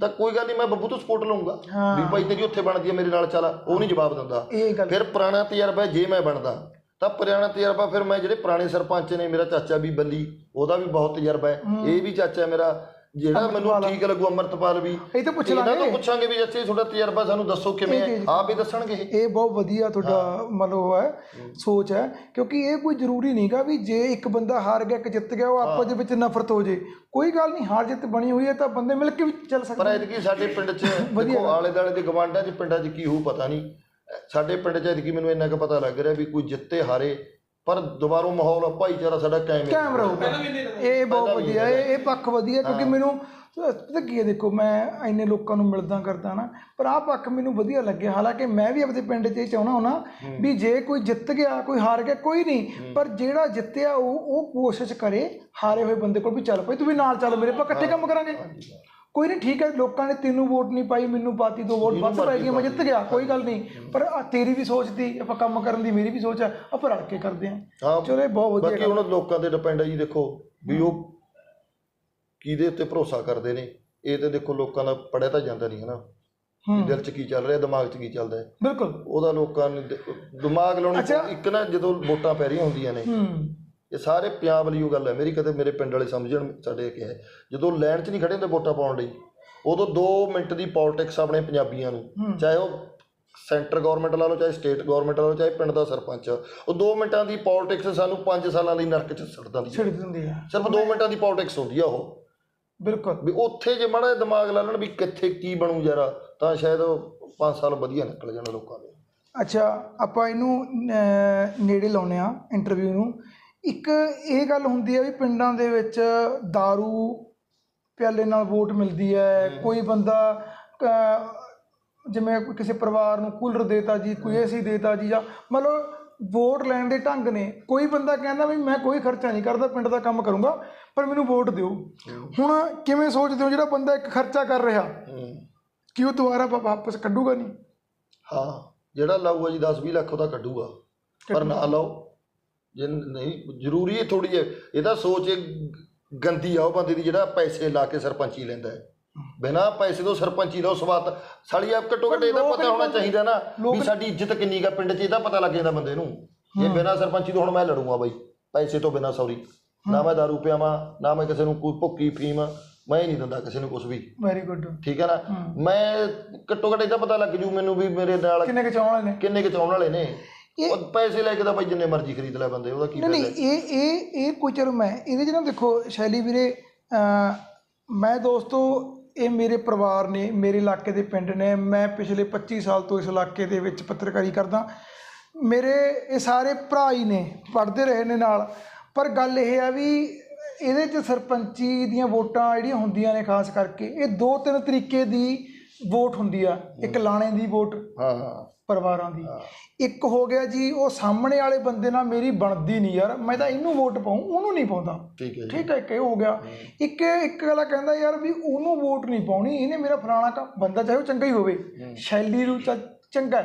ਤਾਂ ਕੋਈ ਗੱਲ ਨਹੀਂ ਮੈਂ ਬੱਬੂ ਤੋਂ ਸਪੋਰਟ ਲਵਾਂਗਾ ਹਾਂ। ਵੀ ਭਾਈ ਤੇਰੀ ਉੱਥੇ ਬਣਦੀ ਹੈ ਮੇਰੇ ਨਾਲ ਚੱਲ ਉਹ ਨਹੀਂ ਜਵਾਬ ਦਿੰਦਾ। ਇਹ ਗੱਲ ਫਿਰ ਪੁਰਾਣਾ ਤਜਰਬਾ ਜੇ ਮੈਂ ਬਣਦਾ ਤਾਂ ਪੁਰਾਣਾ ਤਜਰਬਾ ਫਿਰ ਮੈਂ ਜਿਹੜੇ ਪੁਰਾਣੇ ਸਰਪੰਚ ਨੇ ਮੇਰਾ ਚਾਚਾ ਵੀ ਬੱਲੀ ਉਹਦਾ ਵੀ ਬਹੁਤ ਤਜਰਬਾ ਹੈ। ਇਹ ਵੀ ਚਾਚਾ ਮੇਰਾ ਜਿਹੜਾ ਮੈਨੂੰ ਠੀਕ ਲੱਗੂ ਅਮਰਤਪਾਲ ਵੀ। ਇਹ ਤਾਂ ਪੁੱਛ ਇਹਨਾਂ ਤੋਂ ਲਾਂਗੇ ਪੁੱਛਾਂਗੇ ਵੀ ਜੱਸੇ ਤੁਹਾਡਾ ਤਜਰਬਾ ਸਾਨੂੰ ਦੱਸੋ ਕਿਵੇਂ ਹੈ ਆਪ ਹੀ ਦੱਸਣਗੇ ਇਹ। ਬਹੁਤ ਵਧੀਆ ਤੁਹਾਡਾ ਮਤਲਬ ਹੈ ਸੋਚ ਹੈ ਕਿਉਂਕਿ ਇਹ ਕੋਈ ਜ਼ਰੂਰੀ ਨਹੀਂਗਾ ਵੀ ਜੇ ਇੱਕ ਬੰਦਾ ਹਾਰ ਗਿਆ ਇੱਕ ਜਿੱਤ ਗਿਆ ਉਹ ਆਪਸ ਦੇ ਵਿੱਚ ਨਫ਼ਰਤ ਹੋ ਜੇ। ਕੋਈ ਗੱਲ ਨਹੀਂ ਹਾਰ ਜਿੱਤ ਬਣੀ ਹੋਈ ਹੈ ਤਾਂ ਬੰਦੇ ਮਿਲ ਕੇ ਵੀ ਚੱਲ ਪਰ ਸਕਦੇ ਐਤਕੀ ਸਾਡੇ ਪਿੰਡ 'ਚ ਦੇਖੋ ਆਲੇ ਦਾਲੇ ਦੇ ਗਵਾਂਢਾਂ 'ਚ ਪਿੰਡਾਂ 'ਚ ਕੀ ਹੋਊ ਪਤਾ ਨਹੀਂ। ਸਾਡੇ ਪਿੰਡ 'ਚ ਐਤਕੀ ਮੈਨੂੰ ਇੰਨਾ ਕੁ ਪਤਾ ਲੱਗ ਰਿਹਾ ਵੀ ਕੋਈ ਜਿੱਤੇ ਹਾਰੇ ਪਰ ਦੁਬਾਰੋਂ ਮਾਹੌਲ ਭਾਈਚਾਰਾ ਸਾਡਾ ਕਾਇਮ ਹੈ ਕਾਇਮ ਰਹੂਗਾ। ਇਹ ਬਹੁਤ ਵਧੀਆ ਇਹ ਇਹ ਪੱਖ ਵਧੀਆ ਕਿਉਂਕਿ ਮੈਨੂੰ ਪਤਾ ਕੀ ਹੈ ਦੇਖੋ ਮੈਂ ਇੰਨੇ ਲੋਕਾਂ ਨੂੰ ਮਿਲਦਾ ਕਰਦਾ ਨਾ ਪਰ ਆਹ ਪੱਖ ਮੈਨੂੰ ਵਧੀਆ ਲੱਗਿਆ। ਹਾਲਾਂਕਿ ਮੈਂ ਵੀ ਆਪਣੇ ਪਿੰਡ 'ਚ ਇਹ ਚਾਹੁੰਦਾ ਹੁਣਾ ਵੀ ਜੇ ਕੋਈ ਜਿੱਤ ਗਿਆ ਕੋਈ ਹਾਰ ਗਿਆ ਕੋਈ ਨਹੀਂ ਪਰ ਜਿਹੜਾ ਜਿੱਤਿਆ ਉਹ ਉਹ ਕੋਸ਼ਿਸ਼ ਕਰੇ ਹਾਰੇ ਹੋਏ ਬੰਦੇ ਕੋਲ ਵੀ ਚੱਲ ਪਈ ਤੂੰ ਵੀ ਨਾਲ ਚੱਲ ਮੇਰੇ ਆਪਾਂ ਇਕੱਠੇ ਕੰਮ ਕਰਾਂਗੇ। ਕੋਈ ਨਹੀਂ ਠੀਕ ਹੈ ਲੋਕਾਂ ਨੇ ਤੈਨੂੰ ਵੋਟ ਨਹੀਂ ਪਾਈ ਮੈਨੂੰ ਪਾਤੀ ਦੋ ਵੋਟ ਵੱਧ ਪੈ ਗਈਆਂ ਮੈਂ ਜਿੱਤ ਗਿਆ ਕੋਈ ਗੱਲ ਨਹੀਂ। ਪਰ ਆਹ ਤੇਰੀ ਵੀ ਸੋਚ ਦੀ ਆਪਾਂ ਕੰਮ ਕਰਨ ਦੀ ਮੇਰੀ ਵੀ ਸੋਚ ਹੈ ਆਪਾਂ ਰਲ ਕੇ ਕਰਦੇ ਹਾਂ ਚਲੋ ਇਹ ਬਹੁਤ ਵਧੀਆ ਬਾਕੀ ਹੁਣ ਲੋਕਾਂ ਦੇ ਡਿਪੈਂਡ ਹੈ ਜੀ ਦੇਖੋ ਵੀ ਉਹ ਕਿਹਦੇ ਉੱਤੇ ਭਰੋਸਾ ਕਰਦੇ ਨੇ। ਇਹ ਤੇ ਦੇਖੋ ਲੋਕਾਂ ਦਾ ਪੜਿਆ ਤਾਂ ਜਾਂਦਾ ਨਹੀਂ ਹੈ ਨਾ ਵੀ ਦਿਲ 'ਚ ਕੀ ਚੱਲ ਰਿਹਾ ਦਿਮਾਗ 'ਚ ਕੀ ਚੱਲਦਾ ਹੈ। ਬਿਲਕੁਲ। ਉਹਦਾ ਲੋਕਾਂ ਨੇ ਦਿਮਾਗ ਲਾਉਣੀ। ਇੱਕ ਨਾ ਜਦੋਂ ਵੋਟਾਂ ਪੈ ਰਹੀਆਂ ਹੁੰਦੀਆਂ ਨੇ ਇਹ ਸਾਰੇ ਪੰਜਾਬ ਲਈ ਉਹ ਗੱਲ ਹੈ। ਮੇਰੀ ਕਦੇ ਮੇਰੇ ਪਿੰਡ ਵਾਲੇ ਸਮਝਣ ਸਾਡੇ ਕਿ ਹੈ। ਜਦੋਂ ਲਾਈਨ 'ਚ ਨਹੀਂ ਖੜੇ ਹੁੰਦੇ ਵੋਟਾਂ ਪਾਉਣ ਲਈ ਉਦੋਂ 2 ਮਿੰਟ ਦੀ ਪੋਲਿਟਿਕਸ ਆਪਣੇ ਪੰਜਾਬੀਆਂ ਨੂੰ ਚਾਹੇ ਉਹ ਸੈਂਟਰ ਗਵਰਨਮੈਂਟ ਲਾ ਲਓ ਚਾਹੇ ਸਟੇਟ ਗਵਰਨਮੈਂਟ ਲਾ ਲਓ ਚਾਹੇ ਪਿੰਡ ਦਾ ਸਰਪੰਚ। ਉਹ 2 ਮਿੰਟਾਂ ਦੀ ਪੋਲਿਟਿਕਸ ਸਾਨੂੰ 5 ਸਾਲਾਂ ਲਈ ਨਰਕ 'ਚ ਸੜ ਦਿੰਦੀ ਹੈ। ਛਿੜ ਦਿੰਦੀ ਹੈ। ਸਿਰਫ 2 ਮਿੰਟਾਂ ਦੀ ਪੋਲਿਟਿਕਸ ਹੁੰਦੀ ਆ ਉਹ। ਬਿਲਕੁਲ। ਵੀ ਉੱਥੇ ਜੇ ਮਾੜਾ ਦਿਮਾਗ ਲਾ ਲੈਣ ਵੀ ਕਿੱਥੇ ਕੀ ਬਣੂ ਯਾਰਾ ਤਾਂ ਸ਼ਾਇਦ 5 ਸਾਲ ਵਧੀਆ ਨਿਕਲ ਜਾਣ ਲੋਕਾਂ ਦੇ। ਅੱਛਾ ਆਪਾਂ ਇਹਨੂੰ ਨੇੜੇ ਲਾਉਨੇ ਆ ਇੰਟਰਵਿਊ ਨੂੰ। ਇੱਕ ਇਹ ਗੱਲ ਹੁੰਦੀ ਹੈ ਵੀ ਪਿੰਡਾਂ ਦੇ ਵਿੱਚ दारू ਪਿਆਲੇ ਨਾਲ ਵੋਟ ਮਿਲਦੀ ਹੈ ਕੋਈ ਬੰਦਾ ਜਿਵੇਂ ਕਿਸੇ ਪਰਿਵਾਰ ਨੂੰ ਕੂਲਰ ਦੇਤਾ ਜੀ ਕੋਈ ਏਸੀ ਦੇਤਾ ਜੀ ਜਾਂ ਮਤਲਬ ਵੋਟ ਲੈਣ ਦੇ ਢੰਗ ਨੇ ਕੋਈ ਬੰਦਾ ਕਹਿੰਦਾ ਵੀ ਮੈਂ ਕੋਈ ਖਰਚਾ ਨਹੀਂ ਕਰਦਾ ਪਿੰਡ ਦਾ ਕੰਮ ਕਰੂੰਗਾ ਪਰ ਮੈਨੂੰ ਵੋਟ ਦਿਓ। ਹੁਣ ਕਿਵੇਂ ਸੋਚਦੇ ਹੋ ਜਿਹੜਾ ਬੰਦਾ ਇੱਕ ਖਰਚਾ ਕਰ ਰਿਹਾ। ਕਿ ਉਹ ਦੁਬਾਰਾ ਵਾਪਸ ਕੱਢੂਗਾ ਨਹੀਂ? ਹਾਂ ਜਿਹੜਾ ਲਾਊਗਾ ਜੀ 10 20 ਲੱਖ ਉਹਦਾ ਕੱਢੂਗਾ। ਪਰ ਨਾ ਲਾਓ। ਜੇ ਨਹੀਂ ਜ਼ਰੂਰੀ ਹੈ ਥੋੜੀ ਹੈ। ਇਹ ਤਾਂ ਸੋਚ ਇਹ ਗੰਦੀ ਆ ਉਹ ਬੰਦੇ ਦੀ ਜਿਹੜਾ ਪੈਸੇ ਲਾ ਕੇ ਸਰਪੰਚੀ ਲੈਂਦਾ ਹੈ। ਬਿਨਾਂ ਪੈਸੇ ਤੋਂ ਸਰਪੰਚੀ ਦਾ ਸਵਾਦ ਸਾਲੀ ਆਪ ਘੱਟੋ ਘੱਟ ਇਹਦਾ ਪਤਾ ਹੋਣਾ ਚਾਹੀਦਾ ਨਾ ਵੀ ਸਾਡੀ ਇੱਜ਼ਤ ਕਿੰਨੀ ਕਾ ਪਿੰਡ 'ਚ ਇਹਦਾ ਪਤਾ ਲੱਗ ਜਾਂਦਾ ਬੰਦੇ ਨੂੰ। ਜੇ ਬਿਨਾਂ ਸਰਪੰਚੀ ਤੋਂ ਹੁਣ ਮੈਂ ਲੜੂੰਗਾ ਬਾਈ ਪੈਸੇ ਤੋਂ ਬਿਨਾਂ ਸੌਰੀ ਨਾ ਮੈਂ ਦਾਰੂ ਪਿਆਵਾਂ ਨਾ ਮੈਂ ਕਿਸੇ ਨੂੰ ਕੋਈ ਭੁੱਕੀ ਫੀਮ ਮੈਂ ਨਹੀਂ ਦਿੰਦਾ ਕਿਸੇ ਨੂੰ ਕੁਝ ਵੀ। ਵੈਰੀ ਗੁੱਡ ਠੀਕ ਹੈ ਨਾ? ਮੈਂ ਘੱਟੋ ਘੱਟ ਇਹਦਾ ਪਤਾ ਲੱਗ ਜੂ ਮੈਨੂੰ ਵੀ ਮੇਰੇ ਨਾਲ ਕਿੰਨੇ ਕੁ ਚਾਹਣ ਵਾਲੇ ਨੇ? ਕਿੰਨੇ ਕੁ ਚਾਉਣ ਵਾਲੇ ਨੇ? ਉਹ ਪੈਸੇ ਲੈ ਕੇ ਤਾਂ ਭਾਈ ਜਿੰਨੇ ਮਰਜ਼ੀ ਖਰੀਦ ਲੈ ਬੰਦੇ ਉਹਦਾ ਕੀ ਨਹੀਂ ਫਾਇਦਾ? ਨਹੀਂ ਇਹ ਇਹ ਇਹ ਕੋਈ ਚਲੋ ਮੈਂ ਇਹਦੇ ਨਾ ਦੇਖੋ ਸ਼ੈਲੀ ਵੀਰੇ ਅਮ ਮੈਂ ਦੋਸਤੋ ਇਹ ਮੇਰੇ ਪਰਿਵਾਰ ਨੇ ਮੇਰੇ ਇਲਾਕੇ ਦੇ ਪਿੰਡ ਨੇ ਮੈਂ ਪਿਛਲੇ 25 ਸਾਲ ਤੋਂ ਇਸ ਇਲਾਕੇ ਦੇ ਵਿੱਚ ਪੱਤਰਕਾਰੀ ਕਰਦਾ। ਮੇਰੇ ਇਹ ਸਾਰੇ ਭਰਾ ਹੀ ਨੇ ਪੜ੍ਹਦੇ ਰਹੇ ਨੇ ਨਾਲ। ਪਰ ਗੱਲ ਇਹ ਆ ਵੀ ਇਹਦੇ 'ਚ ਸਰਪੰਚੀ ਦੀਆਂ ਵੋਟਾਂ ਜਿਹੜੀਆਂ ਹੁੰਦੀਆਂ ਨੇ ਖਾਸ ਕਰਕੇ ਇਹ ਦੋ ਤਿੰਨ ਤਰੀਕੇ ਦੀ ਵੋਟ ਹੁੰਦੀ ਆ ਇੱਕ ਲਾਣੇ ਦੀ ਵੋਟ। ਹਾਂ ਹਾਂ। ਪਰਿਵਾਰਾਂ ਦੀ। ਇੱਕ ਹੋ ਗਿਆ ਜੀ ਉਹ ਸਾਹਮਣੇ ਵਾਲੇ ਬੰਦੇ ਨਾਲ ਮੇਰੀ ਬਣਦੀ ਨਹੀਂ ਯਾਰ। ਮੈਂ ਤਾਂ ਇਹਨੂੰ ਵੋਟ ਪਾਉਂ ਉਹਨੂੰ ਨਹੀਂ ਪਾਉਂਦਾ। ਠੀਕ ਹੈ ਠੀਕ ਹੈ ਇੱਕ ਇਹ ਹੋ ਗਿਆ। ਇੱਕ ਇੱਕ ਗਲਾ ਕਹਿੰਦਾ ਯਾਰ ਵੀ ਉਹਨੂੰ ਵੋਟ ਨਹੀਂ ਪਾਉਣੀ ਇਹਨੇ ਮੇਰਾ ਫਲਾਣਾ ਬੰਦਾ ਚਾਹੇ ਉਹ ਚੰਗਾ ਹੀ ਹੋਵੇ ਸ਼ੈਲੀ ਨੂੰ ਚੰਗਾ।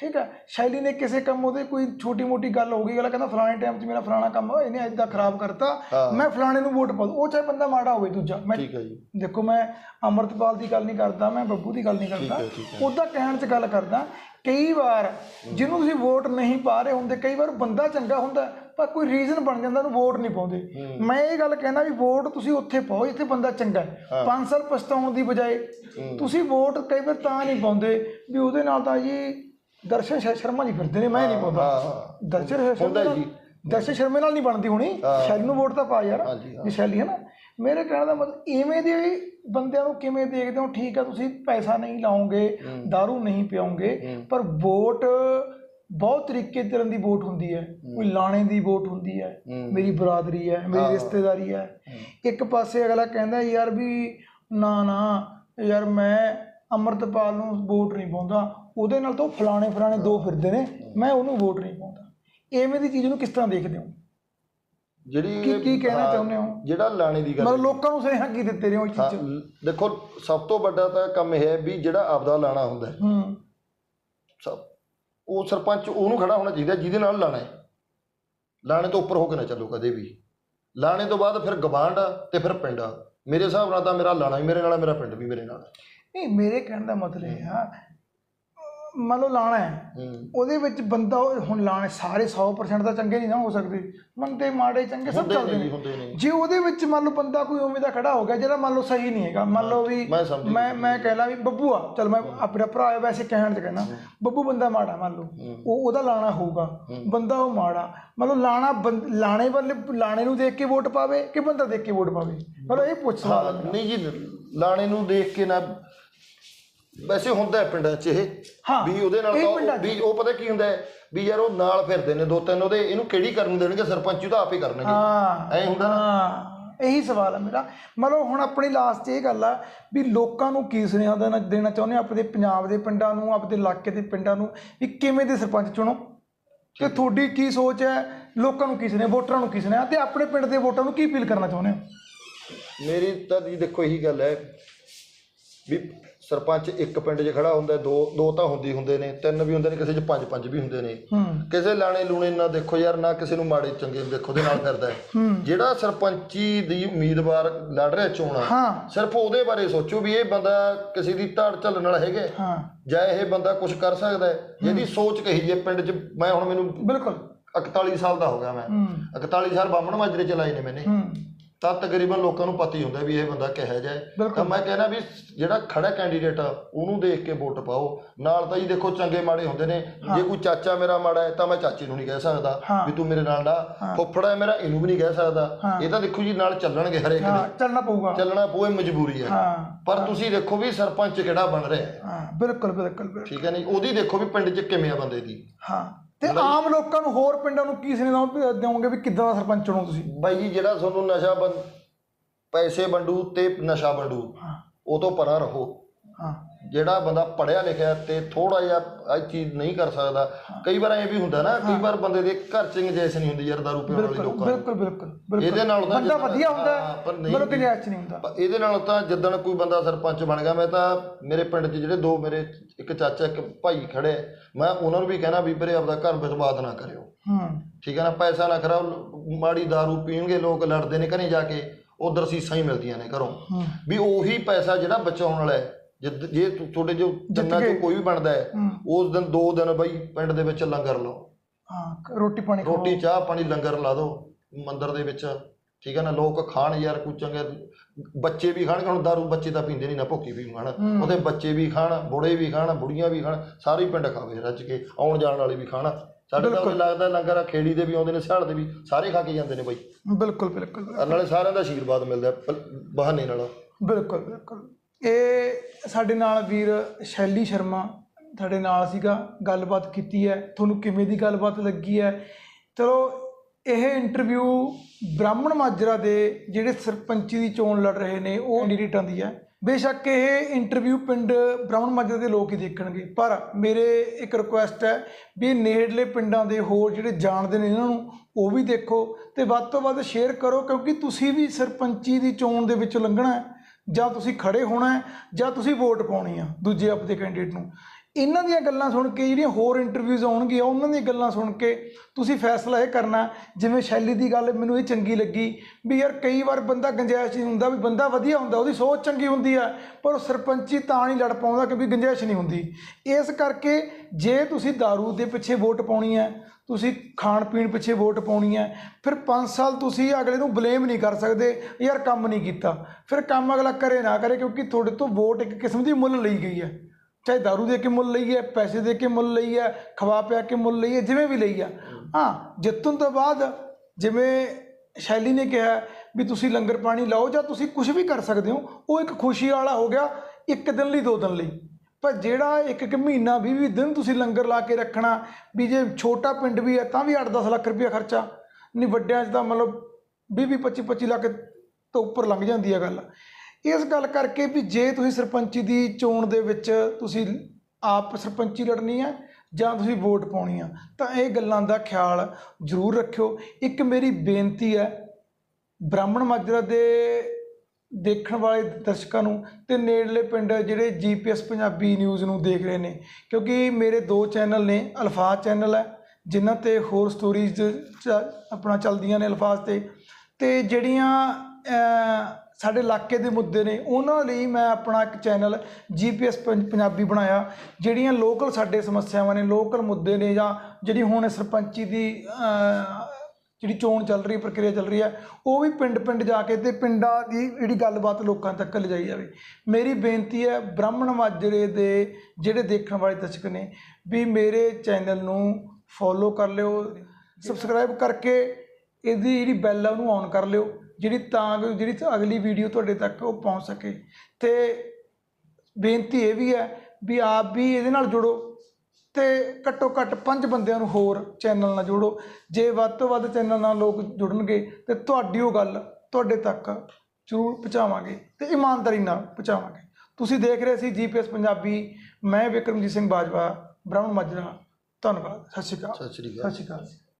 ਠੀਕ ਹੈ ਸ਼ੈਲੀ ਨੇ ਕਿਸੇ ਕੰਮ ਉਹਦੇ ਕੋਈ ਛੋਟੀ ਮੋਟੀ ਗੱਲ ਹੋ ਗਈ ਅਗਲਾ ਕਹਿੰਦਾ ਫਲਾਣੇ ਟਾਈਮ 'ਚ ਮੇਰਾ ਫਲਾਣਾ ਕੰਮ ਇਹਨੇ ਇਦਾਂ ਖਰਾਬ ਕਰਤਾ ਮੈਂ ਫਲਾਣੇ ਨੂੰ ਵੋਟ ਪਾ ਦੂੰ ਉਹ ਚਾਹੇ ਬੰਦਾ ਮਾੜਾ ਹੋਵੇ ਦੂਜਾ ਮੈਂ ਠੀਕ ਹੈ ਜੀ। ਦੇਖੋ ਮੈਂ ਅਮਰਤਪਾਲ ਦੀ ਗੱਲ ਨਹੀਂ ਕਰਦਾ ਮੈਂ ਬੱਬੂ ਦੀ ਗੱਲ ਨਹੀਂ ਕਰਦਾ ਉਹਦਾ ਕਹਿਣ 'ਚ ਗੱਲ ਕਰਦਾ ਕਈ ਵਾਰ ਜਿਹਨੂੰ ਤੁਸੀਂ ਵੋਟ ਨਹੀਂ ਪਾ ਰਹੇ ਹੁੰਦੇ ਕਈ ਵਾਰ ਬੰਦਾ ਚੰਗਾ ਹੁੰਦਾ ਪਰ ਕੋਈ ਰੀਜ਼ਨ ਬਣ ਜਾਂਦਾ ਉਹਨੂੰ ਵੋਟ ਨਹੀਂ ਪਾਉਂਦੇ। ਮੈਂ ਇਹ ਗੱਲ ਕਹਿਣਾ ਵੀ ਵੋਟ ਤੁਸੀਂ ਉੱਥੇ ਪਾਓ ਜਿੱਥੇ ਬੰਦਾ ਚੰਗਾ ਹੈ। 5 ਸਾਲ ਪਛਤਾਉਣ ਦੀ ਬਜਾਏ ਤੁਸੀਂ ਵੋਟ ਕਈ ਵਾਰ ਤਾਂ ਨਹੀਂ ਪਾਉਂਦੇ ਵੀ ਉਹਦੇ ਨਾਲ ਤਾਂ ਜੀ ਦਰਸ਼ਨ ਸ਼ਰਮਾ ਜੀ ਫਿਰਦੇ ਨੇ ਮੈਂ ਨਹੀਂ ਹਾਂ ਦਰਸ਼ਨ ਹੁੰਦਾ ਸ਼ਰਮਾ ਜੀ। ਦਰਸ਼ਨ ਸ਼ਰਮੇ ਨਾਲ ਨਹੀਂ ਬਣਦੀ ਹੋਣੀ। ਸ਼ੈਲੀ ਨੂੰ ਵੋਟ ਤਾਂ ਪਾ ਯਾਰ ਹਾਂਜੀ, ਹਾਂ। ਜੇ ਸ਼ੈਲੀ ਹੈ ਨਾ। ਮੇਰੇ ਕਹਿਣ ਦਾ ਮਤਲਬ ਇਵੇਂ ਦੇ ਬੰਦਿਆਂ ਨੂੰ ਕਿਵੇਂ ਦੇਖਦੇ ਹੋ? ਠੀਕ ਆ ਤੁਸੀਂ ਪੈਸਾ ਨਹੀਂ ਲਾਓਗੇ दारू ਨਹੀਂ ਪਿਓਗੇ ਪਰ ਵੋਟ ਬਹੁਤ ਤਰੀਕੇ ਤਰ੍ਹਾਂ ਦੀ ਵੋਟ ਹੁੰਦੀ ਹੈ। ਕੋਈ ਲਾਣੇ ਦੀ ਵੋਟ ਹੁੰਦੀ ਹੈ ਮੇਰੀ ਬਰਾਦਰੀ ਹੈ ਮੇਰੀ ਰਿਸ਼ਤੇਦਾਰੀ ਹੈ। ਇੱਕ ਪਾਸੇ ਅਗਲਾ ਕਹਿੰਦਾ ਯਾਰ ਵੀ ਨਾ ਨਾ ਯਾਰ ਮੈਂ ਅੰਮ੍ਰਿਤਪਾਲ ਨੂੰ ਵੋਟ ਨਹੀਂ ਪਾਉਂਦਾ। ਉਹਦੇ ਨਾਲ ਤਾਂ ਫਲਾਣੇ ਫਲਾਣੇ ਦੋ ਫਿਰਦੇ ਨੇ ਮੈਂ ਉਹਨੂੰ ਵੋਟ ਨਹੀਂ ਪਾਉਂਦਾ। ਐਵੇਂ ਦੀ ਚੀਜ਼ ਨੂੰ ਕਿਸ ਤਰ੍ਹਾਂ ਦੇਖਦੇ ਹੋ? ਜਿਹੜੀ ਕੀ ਕੀ ਕਹਿਣਾ ਚਾਹੁੰਦੇ ਹੋ? ਜਿਹੜਾ ਲਾਣੇ ਦੀ ਗੱਲ ਮਤਲਬ ਲੋਕਾਂ ਨੂੰ ਸੁਨੇਹਾ ਕੀ ਦਿੱਤੇ ਰਹੇ ਹੋ ਚੀਜ਼ ਦੇਖੋ ਸਭ ਤੋਂ ਵੱਡਾ ਤਾਂ ਕੰਮ ਇਹ ਹੈ ਵੀ ਜਿਹੜਾ ਆਪਦਾ ਲਾਣਾ ਹੁੰਦਾ ਹੈ, ਹੂੰ। ਸਭ ਉਹ ਸਰਪੰਚ ਉਹਨੂੰ ਖੜਾ ਹੋਣਾ ਚਾਹੀਦਾ ਜਿਹਦੇ ਨਾਲ ਲਾਣਾ ਹੈ। ਲਾਣੇ ਤੋਂ ਉੱਪਰ ਹੋ ਕੇ ਨਾ ਚੱਲੋ ਕਦੇ ਵੀ। ਲਾਣੇ ਤੋਂ ਬਾਅਦ ਫਿਰ ਗਵਾਂਢ ਤੇ ਫਿਰ ਪਿੰਡ ਮੇਰੇ ਹਿਸਾਬ ਨਾਲ ਤਾਂ ਮੇਰਾ ਲਾਣਾ ਵੀ ਮੇਰੇ ਨਾਲ ਮੇਰਾ ਪਿੰਡ ਵੀ ਮੇਰੇ ਨਾਲ। ਨਹੀਂ ਮੇਰੇ ਕਹਿਣ ਦਾ ਮਤਲਬ ਇਹ ਆ ਮੰਨ ਲਓ ਲਾਣਾ ਹੈ ਹੂੰ। ਉਹਦੇ ਵਿੱਚ ਬੰਦਾ ਉਹ- ਹੁਣ ਲਾਣੇ ਸਾਰੇ 100% ਤਾਂ ਚੰਗੇ ਨਹੀਂ ਨਾ ਹੋ ਸਕਦੇ। ਮੰਦੇ ਮਾੜੇ ਚੰਗੇ ਸਭ ਹੁੰਦੇ ਚੱਲਦੇ ਨੇ ਜੀ, ਹੁੰਦੇ ਨੇ ਜੇ ਉਹਦੇ ਵਿੱਚ ਮੰਨ ਲਓ ਬੰਦਾ ਕੋਈ ਉਵੇਂ ਦਾ ਖੜਾ ਹੋ ਗਿਆ ਜਿਹੜਾ ਮੰਨ ਲਓ ਸਹੀ ਨਹੀਂ ਹੈਗਾ ਮੰਨ ਲਓ ਵੀ ਮੈਂ ਸਮਝ ਮੈਂ ਮੈਂ ਕਹਿ ਲਾ ਵੀ ਬੱਬੂ ਆ ਚਲ ਮੈਂ ਆਪਣਾ ਭਰਾ ਹੈ ਵੈਸੇ ਕਹਿਣ ਚ ਕਹਿਣਾ ਬੱਬੂ ਬੰਦਾ ਮਾੜਾ ਮੰਨ ਲਓ ਉਹ ਉਹਦਾ ਲਾਣਾ ਹੋਊਗਾ ਬੰਦਾ ਉਹ ਮਾੜਾ ਮੰਨ ਲਓ ਲਾਣਾ ਬੰਦ- ਲਾਣੇ ਵਾਲੇ ਲਾਣੇ ਨੂੰ ਦੇਖ ਕੇ ਵੋਟ ਪਾਵੇ ਕਿ ਬੰਦਾ ਦੇਖ ਕੇ ਵੋਟ ਪਾਵੇ? ਮਤਲਬ ਇਹ ਪੁੱਛ ਸਵਾਲ ਹੈ ਮੇਰਾ। ਨਹੀਂ ਜੀ ਲਾਣੇ ਨੂੰ ਦੇਖ ਕੇ ਨਾ ਵੈਸੇ ਹੁੰਦਾ ਹੈ ਪਿੰਡਾਂ 'ਚ ਇਹ ਹਾਂ, ਵੀ ਉਹਦੇ ਨਾਲ ਇਹ ਤਾਂ ਪਿੰਡਾਂ ਉਹ- 'ਚ। ਵੀ ਉਹ ਪਤਾ ਕੀ ਹੁੰਦਾ ਹੈ ਵੀ ਯਾਰ ਉਹ ਨਾਲ ਫਿਰਦੇ ਨੇ ਦੋ ਤਿੰਨ ਉਹਦੇ ਇਹਨੂੰ ਕਿਹੜੀ ਕਰਨ ਦੇਣਗੇ ਸਰਪੰਚ ਉਹਦਾ ਆਪੇ ਕਰਨਗੇ। ਹਾਂ ਐ ਹੁੰਦਾ ਨਾ? ਹਾਂ ਇਹੀ ਸਵਾਲ ਹੈ ਮੇਰਾ। ਮਤਲਬ ਹੁਣ ਆਪਣੀ ਲਾਸਟ ਇਹ ਗੱਲ ਆ ਵੀ ਲੋਕਾਂ ਨੂੰ ਕੀ ਸੁਨੇਹਾ ਦੇਣਾ ਦੇਣਾ ਚਾਹੁੰਦੇ ਹੋ ਆਪਣੇ ਪੰਜਾਬ ਦੇ ਪਿੰਡਾਂ ਨੂੰ ਆਪਣੇ ਇਲਾਕੇ ਦੇ ਪਿੰਡਾਂ ਨੂੰ ਵੀ ਕਿਵੇਂ ਦੇ ਸਰਪੰਚ ਚੁਣੋ? ਤੇ ਤੁਹਾਡੀ ਕੀ ਸੋਚ ਹੈ ਲੋਕਾਂ ਨੂੰ ਕੀ ਸੁਨੇਹਾ ਵੋਟਰਾਂ ਨੂੰ ਕੀ ਸੁਨੇਹਾ ਤੇ ਆਪਣੇ ਪਿੰਡ ਦੇ ਵੋਟਰਾਂ ਨੂੰ ਕੀ ਅਪੀਲ ਕਰਨਾ ਚਾਹੁੰਦੇ ਹੋ? ਮੇਰੀ ਤਾਂ ਜੀ ਦੇਖੋ ਇਹੀ ਗੱਲ ਹੈ ਵੀ ਸਰਪੰਚ ਇੱਕ ਪਿੰਡ 'ਚ ਖੜਾ ਹੁੰਦਾ ਦੋ ਦੋ ਤਾਂ ਹੁੰਦੀ ਹੁੰਦੇ ਨੇ ਤਿੰਨ ਵੀ ਹੁੰਦੇ ਨੇ ਕਿਸੇ 'ਚ ਪੰਜ ਪੰਜ ਵੀ ਹੁੰਦੇ ਨੇ। ਕਿਸੇ ਲਾਣੇ ਲੂਣੇ ਨਾ ਦੇਖੋ ਯਾਰ ਨਾ ਕਿਸੇ ਨੂੰ ਮਾੜੇ ਚੰਗੇ ਦੇਖੋ ਦੇ ਨਾਲ ਫਿਰਦਾ ਹੈ। ਜਿਹੜਾ ਸਰਪੰਚੀ ਦੀ ਉਮੀਦਵਾਰ ਲੜ ਰਿਹਾ ਚੋਣਾਂ ਹਾਂ। ਸਿਰਫ ਉਹਦੇ ਬਾਰੇ ਸੋਚੋ ਵੀ ਇਹ ਬੰਦਾ ਕਿਸੇ ਦੀ ਧਾੜ ਚੱਲਣ ਵਾਲਾ ਹੈਗਾ ਹੈ। ਹਾਂ। ਜਾਂ ਇਹ ਬੰਦਾ ਕੁਝ ਕਰ ਸਕਦਾ ਹੈ। ਜਿਹਦੀ ਸੋਚ ਕਹੀ ਜੇ ਪਿੰਡ 'ਚ ਮੈਂ ਹੁਣ ਮੈਨੂੰ ਬਿਲਕੁਲ। 41 ਸਾਲ ਦਾ ਹੋ ਗਿਆ ਮੈਂ। ਹੂੰ। 41 ਸਾਲ ਬਾਹਮਣ ਮਾਜਰੇ ਚਲਾਏ ਨੇ ਮੈਨੇ। ਹੂੰ। ਤਾਂ ਤਕਰੀਬਨ ਲੋਕਾਂ ਨੂੰ ਪਤਾ ਹੀ ਹੁੰਦਾ ਵੀ ਇਹ ਬੰਦਾ ਕਿਹੋ ਜਿਹਾ ਹੈ। ਤਾਂ ਮੈਂ ਕਹਿੰਦਾ ਵੀ ਜਿਹੜਾ ਖੜਾ ਕੈਂਡੀਡੇਟ ਆ ਉਹਨੂੰ ਦੇਖ ਕੇ ਵੋਟ ਪਾਓ। ਨਾਲ ਤਾਂ ਜੀ ਦੇਖੋ ਚੰਗੇ ਮਾੜੇ ਹੁੰਦੇ ਨੇ। ਜੇ ਕੋਈ ਚਾਚਾ ਮੇਰਾ ਮਾੜਾ ਹੈ ਤਾਂ ਮੈਂ ਚਾਚੇ ਨੂੰ ਨਹੀਂ ਕਹਿ ਸਕਦਾ ਹਾਂ। ਵੀ ਤੂੰ ਮੇਰੇ ਨਾਲ ਦਾ ਫੁੱਫੜਾ ਹੈ ਮੇਰਾ ਇਹਨੂੰ ਵੀ ਨਹੀਂ ਕਹਿ ਸਕਦਾ। ਇਹ ਤਾਂ ਦੇਖੋ ਜੀ ਨਾਲ ਚੱਲਣਗੇ ਹਰੇਕ ਹਾਂ ਦੇ। ਚੱਲਣਾ ਪਊਗਾ। ਚੱਲਣਾ ਪੂਏ ਮਜਬੂਰੀ ਹੈ। ਹਾਂ। ਪਰ ਤੁਸੀਂ ਦੇਖੋ ਵੀ ਸਰਪੰਚ ਕਿਹੜਾ ਬਣ ਰਿਹਾ ਹੈ। ਹਾਂ ਬਿਲਕੁਲ ਬਿਲਕੁਲ ਬਿਲਕੁਲ। ਠੀਕ ਹੈ ਨਹੀਂ ਉਹਦੀ ਦੇਖੋ ਵੀ ਪਿੰਡ 'ਚ ਕਿਵੇਂ ਆ ਬੰਦੇ ਦੀ। ਹਾਂ। ਤੇ ਆਮ ਲੋਕਾਂ ਨੂੰ ਹੋਰ ਪਿੰਡਾਂ ਨੂੰ ਕੀ ਸੁਨੇਹਾ ਦਿਓਗੇ ਵੀ ਕਿੱਦਾਂ ਦਾ ਸਰਪੰਚ ਚੁਣੋ ਤੁਸੀਂ? ਬਾਈ ਜੀ ਜਿਹੜਾ ਤੁਹਾਨੂੰ ਨਸ਼ਾ ਬੰ ਪੈਸੇ ਵੰਡੂ ਤੇ ਨਸ਼ਾ ਵੰਡੂ ਹਾਂ। ਉਹ ਤੋਂ ਪਰਾਂ ਰਹੋ। ਹਾਂ। ਜਿਹੜਾ ਬੰਦਾ ਪੜਿਆ ਲਿਖਿਆ ਤੇ ਥੋੜਾ ਜਿਹਾ ਇਹ ਚੀਜ਼ ਨਹੀਂ ਕਰ ਸਕਦਾ। ਕਈ ਵਾਰ ਇਹ ਵੀ ਹੁੰਦਾ ਨਾ ਕਈ ਵਾਰ ਬੰਦੇ ਦੇ ਘਰ ਚ ਗੁੰਜਾਇਸ਼ ਨਹੀਂ ਹੁੰਦੀ ਯਾਰ ਦਾਰੂ ਪੀਣ ਵਾਲੇ ਲੋਕਾਂ ਬਿਲਕੁਲ ਬਿਲਕੁਲ ਇਹਦੇ ਨਾਲ ਤਾਂ ਬੰਦਾ ਜਿੱਦਾਂ- ਵਧੀਆ ਹੁੰਦਾ ਪਰ ਨਹੀਂ ਮਤਲਬ ਗੁੰਜਾਇਸ਼ ਨਹੀਂ ਹੁੰਦਾ। ਇਹਦੇ ਨਾਲ ਤਾਂ ਜਿੱਦਣ ਕੋਈ ਬੰਦਾ ਸਰਪੰਚ ਬਣ ਗਿਆ ਮੈਂ ਤਾਂ ਮੇਰੇ ਪਿੰਡ 'ਚ ਜਿਹੜੇ ਦੋ ਮੇਰੇ ਇੱਕ ਚਾਚਾ ਇੱਕ ਭਾਈ ਖੜੇ ਮੈਂ ਉਹਨਾਂ ਨੂੰ ਵੀ ਕਹਿਣਾ ਵੀ ਵੀਰੇ ਆਪਦਾ ਘਰ ਬਰਬਾਦ ਨਾ ਕਰਿਓ। ਹੂੰ। ਠੀਕ ਹੈ ਨਾ ਪੈਸਾ ਨਾ ਖਰਾਬ ਮਾੜੀ ਦਾਰੂ ਪੀਣਗੇ ਲੋਕ ਲੜਦੇ ਨੇ ਘਰੇ ਜਾ ਕੇ ਉਧਰ ਸੀਸਾਂ ਹੀ ਮਿਲਦੀਆਂ ਨੇ ਘਰੋਂ। ਵੀ ਉਹੀ ਪੈਸਾ ਜਿਹੜਾ ਬਚਾਉਣ ਵਾਲਾ ਹੈ ਜਿੱਦ- ਜੇ ਤੁ- ਤੁਹਾਡੇ ਜੋ ਜੰਨਾਂ ਗਏ। ਚੋਂ ਕੋਈ ਵੀ ਬਣਦਾ ਹੈ ਹੂੰ। ਉਸ ਦਿਨ ਦੋ ਦਿਨ ਬਈ ਪਿੰਡ ਦੇ ਵਿੱਚ ਲੰਗਰ ਲਾਓ। ਹਾਂ ਰੋਟੀ ਪਾਣੀ ਖਾਓ। ਰੋਟੀ ਚਾਹ ਪਾਣੀ ਲੰਗਰ ਲਾ ਦਿਓ ਮੰਦਿਰ ਦੇ ਵਿੱਚ। ਠੀਕ ਹੈ ਨਾ ਲੋਕ ਖਾਣ ਯਾਰ ਕੋਈ ਚੰਗੇ ਬੱਚੇ ਵੀ ਖਾਣਗੇ ਹੁਣ ਦਾਰੂ ਬੱਚੇ ਤਾਂ ਪੀਂਦੇ ਨਹੀਂ ਨਾ ਭੁੱਖੀ ਵੀ ਖਾਣ। ਉਹਦੇ ਬੱਚੇ ਵੀ ਖਾਣ ਬੁੜੇ ਵੀ ਖਾਣ ਬੁੜੀਆਂ ਵੀ ਖਾਣ ਸਾਰੇ ਹੀ ਪਿੰਡ ਖਾਵੇ ਰੱਜ ਕੇ ਆਉਣ ਜਾਣ ਵਾਲੇ ਵੀ ਖਾਣ। ਸਾਡੇ ਤਾਂ ਉਰੇ ਲੱਗਦਾ ਲੰਗਰ ਆ, ਖੇੜੀ ਦੇ ਵੀ ਆਉਂਦੇ ਨੇ ਸਿਆਲ ਦੇ ਵੀ ਸਾਰੇ ਖਾ ਕੇ ਜਾਂਦੇ ਨੇ ਬਈ। ਬਿਲਕੁਲ ਬਿਲਕੁਲ। ਨਾਲੇ ਸਾਰਿਆਂ ਦਾ ਆਸ਼ੀਰਵਾਦ ਮਿਲਦਾ ਹੈ, ਬਹਾਨੇ ਨਾਲ। ਬਿਲਕੁਲ ਬਿਲਕੁਲ। ਇਹ ਸਾਡੇ ਨਾਲ ਵੀਰ ਸ਼ੈਲੀ ਸ਼ਰਮਾ ਸਾਡੇ ਨਾਲ ਸੀਗਾ, ਗੱਲਬਾਤ ਕੀਤੀ ਹੈ। ਤੁਹਾਨੂੰ ਕਿਵੇਂ ਦੀ ਗੱਲਬਾਤ ਲੱਗੀ ਹੈ? ਚਲੋ, ਇਹ ਇੰਟਰਵਿਊ ਬ੍ਰਾਹਮਣ ਮਾਜਰਾ ਦੇ ਜਿਹੜੇ ਸਰਪੰਚੀ ਦੀ ਚੋਣ ਲੜ ਰਹੇ ਨੇ, ਉਹ ਕੈਂਡੀਡੇਟਾਂ ਦੀ ਹੈ। ਬੇਸ਼ੱਕ ਇਹ ਇੰਟਰਵਿਊ ਪਿੰਡ ਬ੍ਰਾਹਮਣ ਮਾਜਰਾ ਦੇ ਲੋਕ ਹੀ ਦੇਖਣਗੇ। ਪਰ ਮੇਰੇ ਇੱਕ ਰਿਕੁਐਸਟ ਹੈ ਵੀ ਨੇੜਲੇ ਪਿੰਡਾਂ ਦੇ ਹੋਰ ਜਿਹੜੇ ਜਾਣਦੇ ਨੇ ਇਹਨਾਂ ਨੂੰ, ਉਹ ਵੀ ਦੇਖੋ ਤੇ ਵੱਧ ਤੋਂ ਵੱਧ ਸ਼ੇਅਰ ਕਰੋ, ਕਿਉਂਕਿ ਤੁਸੀਂ ਵੀ ਸਰਪੰਚੀ ਦੀ ਚੋਣ ਦੇ ਵਿੱਚ ਲੰਘਣਾ ਹੈ। ਜਾਂ ਤੁਸੀਂ ਖੜੇ ਹੋਣਾ ਹੈ, ਜਾਂ ਤੁਸੀਂ ਵੋਟ ਪਾਉਣੀ ਆ ਦੂਜੇ ਆਪਦੇ ਕੈਂਡੀਡੇਟ ਨੂੰ। ਇਹਨਾਂ ਦੀਆਂ ਗੱਲਾਂ ਸੁਣ ਕੇ ਜਿਹੜੀਆਂ ਹੋਰ ਇੰਟਰਵਿਊਜ਼ ਆਉਣਗੀਆਂ, ਉਹਨਾਂ ਦੀਆਂ ਗੱਲਾਂ ਸੁਣ ਕੇ ਤੁਸੀਂ ਫੈਸਲਾ ਇਹ ਕਰਨਾ ਜਿਵੇਂ ਸ਼ੈਲੀ ਦੀ ਗੱਲ ਮੈਨੂੰ ਇਹ ਚੰਗੀ ਲੱਗੀ ਵੀ ਯਾਰ ਕਈ ਵਾਰ ਬੰਦਾ ਗੰਜਾਇਸ਼ ਨਹੀਂ ਹੁੰਦਾ ਵੀ ਬੰਦਾ ਵਧੀਆ ਹੁੰਦਾ, ਉਹਦੀ ਸੋਚ ਚੰਗੀ ਹੁੰਦੀ ਆ, ਪਰ ਉਹ ਸਰਪੰਚੀ ਤਾਂ ਨਹੀਂ ਲੜ ਪਾਉਂਦਾ ਕਿਉਂਕਿ ਗੰਜਾਇਸ਼ ਨਹੀਂ ਹੁੰਦੀ। ਇਸ ਕਰਕੇ ਜੇ ਤੁਸੀਂ दारू ਦੇ ਪਿੱਛੇ ਵੋਟ ਪਾਉਣੀ ਹੈ ਤੁਸੀਂ ਖਾਣ ਪੀਣ ਪਿੱਛੇ ਵੋਟ ਪਾਉਣੀ ਹੈ, ਫਿਰ 5 ਸਾਲ ਤੁਸੀਂ ਅਗਲੇ ਨੂੰ ਬਲੇਮ ਨਹੀਂ ਕਰ ਸਕਦੇ, ਯਾਰ ਕੰਮ ਨਹੀਂ ਕੀਤਾ। ਫਿਰ ਕੰਮ ਅਗਲਾ ਕਰੇ ਨਾ ਕਰੇ ਕਿਉਂਕਿ ਤੁਹਾਡੇ ਤੋਂ ਵੋਟ ਇੱਕ ਕਿਸਮ ਦੀ ਮੁੱਲ ਲਈ ਗਈ ਹੈ। ਚਾਹੇ दारू ਦੇ ਕੇ ਮੁੱਲ ਲਈ ਹੈ, ਪੈਸੇ ਦੇ ਕੇ ਮੁੱਲ ਲਈ ਹੈ, ਖਵਾ ਪਿਆ ਕੇ ਮੁੱਲ ਲਈ ਹੈ, ਜਿਵੇਂ ਵੀ ਲਈ ਹੈ ਹਾਂ, ਜਿੱਤਣ ਤੋਂ ਬਾਅਦ ਜਿਵੇਂ ਸ਼ੈਲੀ ਨੇ ਕਿਹਾ ਵੀ ਤੁਸੀਂ ਲੰਗਰ ਪਾਣੀ ਲਾਓ ਜਾਂ ਤੁਸੀਂ ਕੁਝ ਵੀ ਕਰ ਸਕਦੇ ਹੋ, ਉਹ ਇੱਕ ਖੁਸ਼ੀ ਵਾਲਾ ਹੋ ਗਿਆ ਇੱਕ ਦਿਨ ਲਈ, ਦੋ ਦਿਨ ਲਈ। ਪਰ ਜਿਹੜਾ ਇੱਕ ਇੱਕ ਮਹੀਨਾ 20 20 ਦਿਨ ਤੁਸੀਂ ਲੰਗਰ ਲਾ ਕੇ ਰੱਖਣਾ, ਵੀ ਜੇ ਛੋਟਾ ਪਿੰਡ ਵੀ ਹੈ ਤਾਂ ਵੀ 8-10 ਲੱਖ ਰੁਪਏ ਖਰਚਾ। ਨਹੀਂ, ਵੱਡਿਆਂ 'ਚ ਤਾਂ ਮਤਲਬ 20 20 25 25 ਲੱਖ ਤੋਂ ਉੱਪਰ ਲੰਘ ਜਾਂਦੀ ਹੈ ਗੱਲ। ਇਸ ਗੱਲ ਕਰਕੇ ਵੀ ਜੇ ਤੁਸੀਂ ਸਰਪੰਚੀ ਦੀ ਚੋਣ ਦੇ ਵਿੱਚ ਤੁਸੀਂ ਆਪ ਸਰਪੰਚੀ ਲੜਨੀ ਹੈ ਜਾਂ ਤੁਸੀਂ ਵੋਟ ਪਾਉਣੀ ਆ, ਤਾਂ ਇਹ ਗੱਲਾਂ ਦਾ ਖਿਆਲ ਜ਼ਰੂਰ ਰੱਖਿਓ। ਇੱਕ ਮੇਰੀ ਬੇਨਤੀ ਹੈ, ਬ੍ਰਾਹਮਣ ਮਾਜਰਾ ਦੇ ਦੇਖਣ ਵਾਲੇ ਦਰਸ਼ਕਾਂ ਨੂੰ ਤੇ ਨੇੜਲੇ ਪਿੰਡ ਜਿਹੜੇ ਜੀਪੀਐਸ ਪੰਜਾਬੀ ਨਿਊਜ਼ ਨੂੰ ਦੇਖ ਰਹੇ ਨੇ, ਕਿਉਂਕਿ ਮੇਰੇ ਦੋ ਚੈਨਲ ਨੇ ਅਲਫਾਜ਼ ਚੈਨਲ ਹੈ, ਜਿਨ੍ਹਾਂ ਤੇ ਹੋਰ ਸਟੋਰੀਜ਼ ਆਪਣਾ ਚੱਲਦੀਆਂ ਨੇ ਅਲਫਾਜ਼ ਤੇ ਤੇ ਜਿਹੜੀਆਂ ਸਾਡੇ ਇਲਾਕੇ ਦੇ ਮੁੱਦੇ ਨੇ, ਉਹਨਾਂ ਲਈ ਮੈਂ ਆਪਣਾ ਇੱਕ ਚੈਨਲ ਜੀਪੀਐਸ ਪੰਜਾਬੀ ਬਣਾਇਆ, ਜਿਹੜੀਆਂ ਲੋਕਲ ਸਾਡੇ ਸਮੱਸਿਆਵਾਂ ਨੇ ਲੋਕਲ ਮੁੱਦੇ ਨੇ ਜਾਂ ਜਿਹੜੀ ਹੁਣ ਸਰਪੰਚੀ ਦੀ ਜਿਹੜੀ ਚੋਣ ਚੱਲ ਰਹੀ ਹੈ, ਪ੍ਰਕਿਰਿਆ ਚੱਲ ਰਹੀ ਹੈ, ਉਹ ਵੀ ਪਿੰਡ ਪਿੰਡ ਜਾ ਕੇ ਤੇ ਪਿੰਡਾਂ ਦੀ ਜਿਹੜੀ ਗੱਲਬਾਤ ਲੋਕਾਂ ਤੱਕ ਲਿਜਾਈ ਜਾਵੇ। ਮੇਰੀ ਬੇਨਤੀ ਹੈ, ਬ੍ਰਾਹਮਣ ਮਾਜਰੇ ਦੇ ਜਿਹੜੇ ਦੇਖਣ ਵਾਲੇ ਦਰਸ਼ਕ ਨੇ, ਵੀ ਮੇਰੇ ਚੈਨਲ ਨੂੰ ਫੋਲੋ ਕਰ ਲਿਓ ਸਬਸਕ੍ਰਾਈਬ ਕਰਕੇ ਇਹਦੀ ਜਿਹੜੀ ਬੈਲ ਆ, ਉਹਨੂੰ ਔਨ ਕਰ ਲਿਓ, ਜਿਹੜੀ ਤਾਂ ਜਿਹੜੀ ਅਗਲੀ ਵੀਡੀਓ ਤੁਹਾਡੇ ਤੱਕ ਉਹ ਪਹੁੰਚ ਸਕੇ। ਤੇ ਬੇਨਤੀ ਇਹ ਵੀ ਹੈ, ਵੀ ਆਪ ਵੀ ਇਹਦੇ ਨਾਲ ਜੁੜੋ। ਤੇ ਘੱਟੋ ਘੱਟ ਪੰਜ ਬੰਦਿਆਂ ਨੂੰ ਹੋਰ ਚੈਨਲ ਨਾਲ ਜੋੜੋ। ਜੇ ਵੱਧ ਤੋਂ ਵੱਧ ਚੈਨਲ ਨਾਲ ਲੋਕ ਜੁੜਨਗੇ ਤੇ ਤੁਹਾਡੀ ਉਹ ਗੱਲ ਤੁਹਾਡੇ ਤੱਕ ਜ਼ਰੂਰ ਪਹੁੰਚਾਵਾਂਗੇ ਤੇ ਇਮਾਨਦਾਰੀ ਨਾਲ ਪਹੁੰਚਾਵਾਂਗੇ। ਤੁਸੀਂ ਦੇਖ ਰਹੇ ਸੀ ਜੀਪੀਐਸ ਪੰਜਾਬੀ ਮੈਂ ਵਿਕਰਮਜੀਤ ਸਿੰਘ ਬਾਜਵਾ ਬ੍ਰਹਮ ਮਾਜਰਾ। ਧੰਨਵਾਦ ਸਤਿ ਸ਼੍ਰੀ ਅਕਾਲ। ਸਤਿ ਸ਼੍ਰੀ ਸਤਿ ਅਕਾਲ ਸ਼੍ਰੀ ਅਕਾਲ।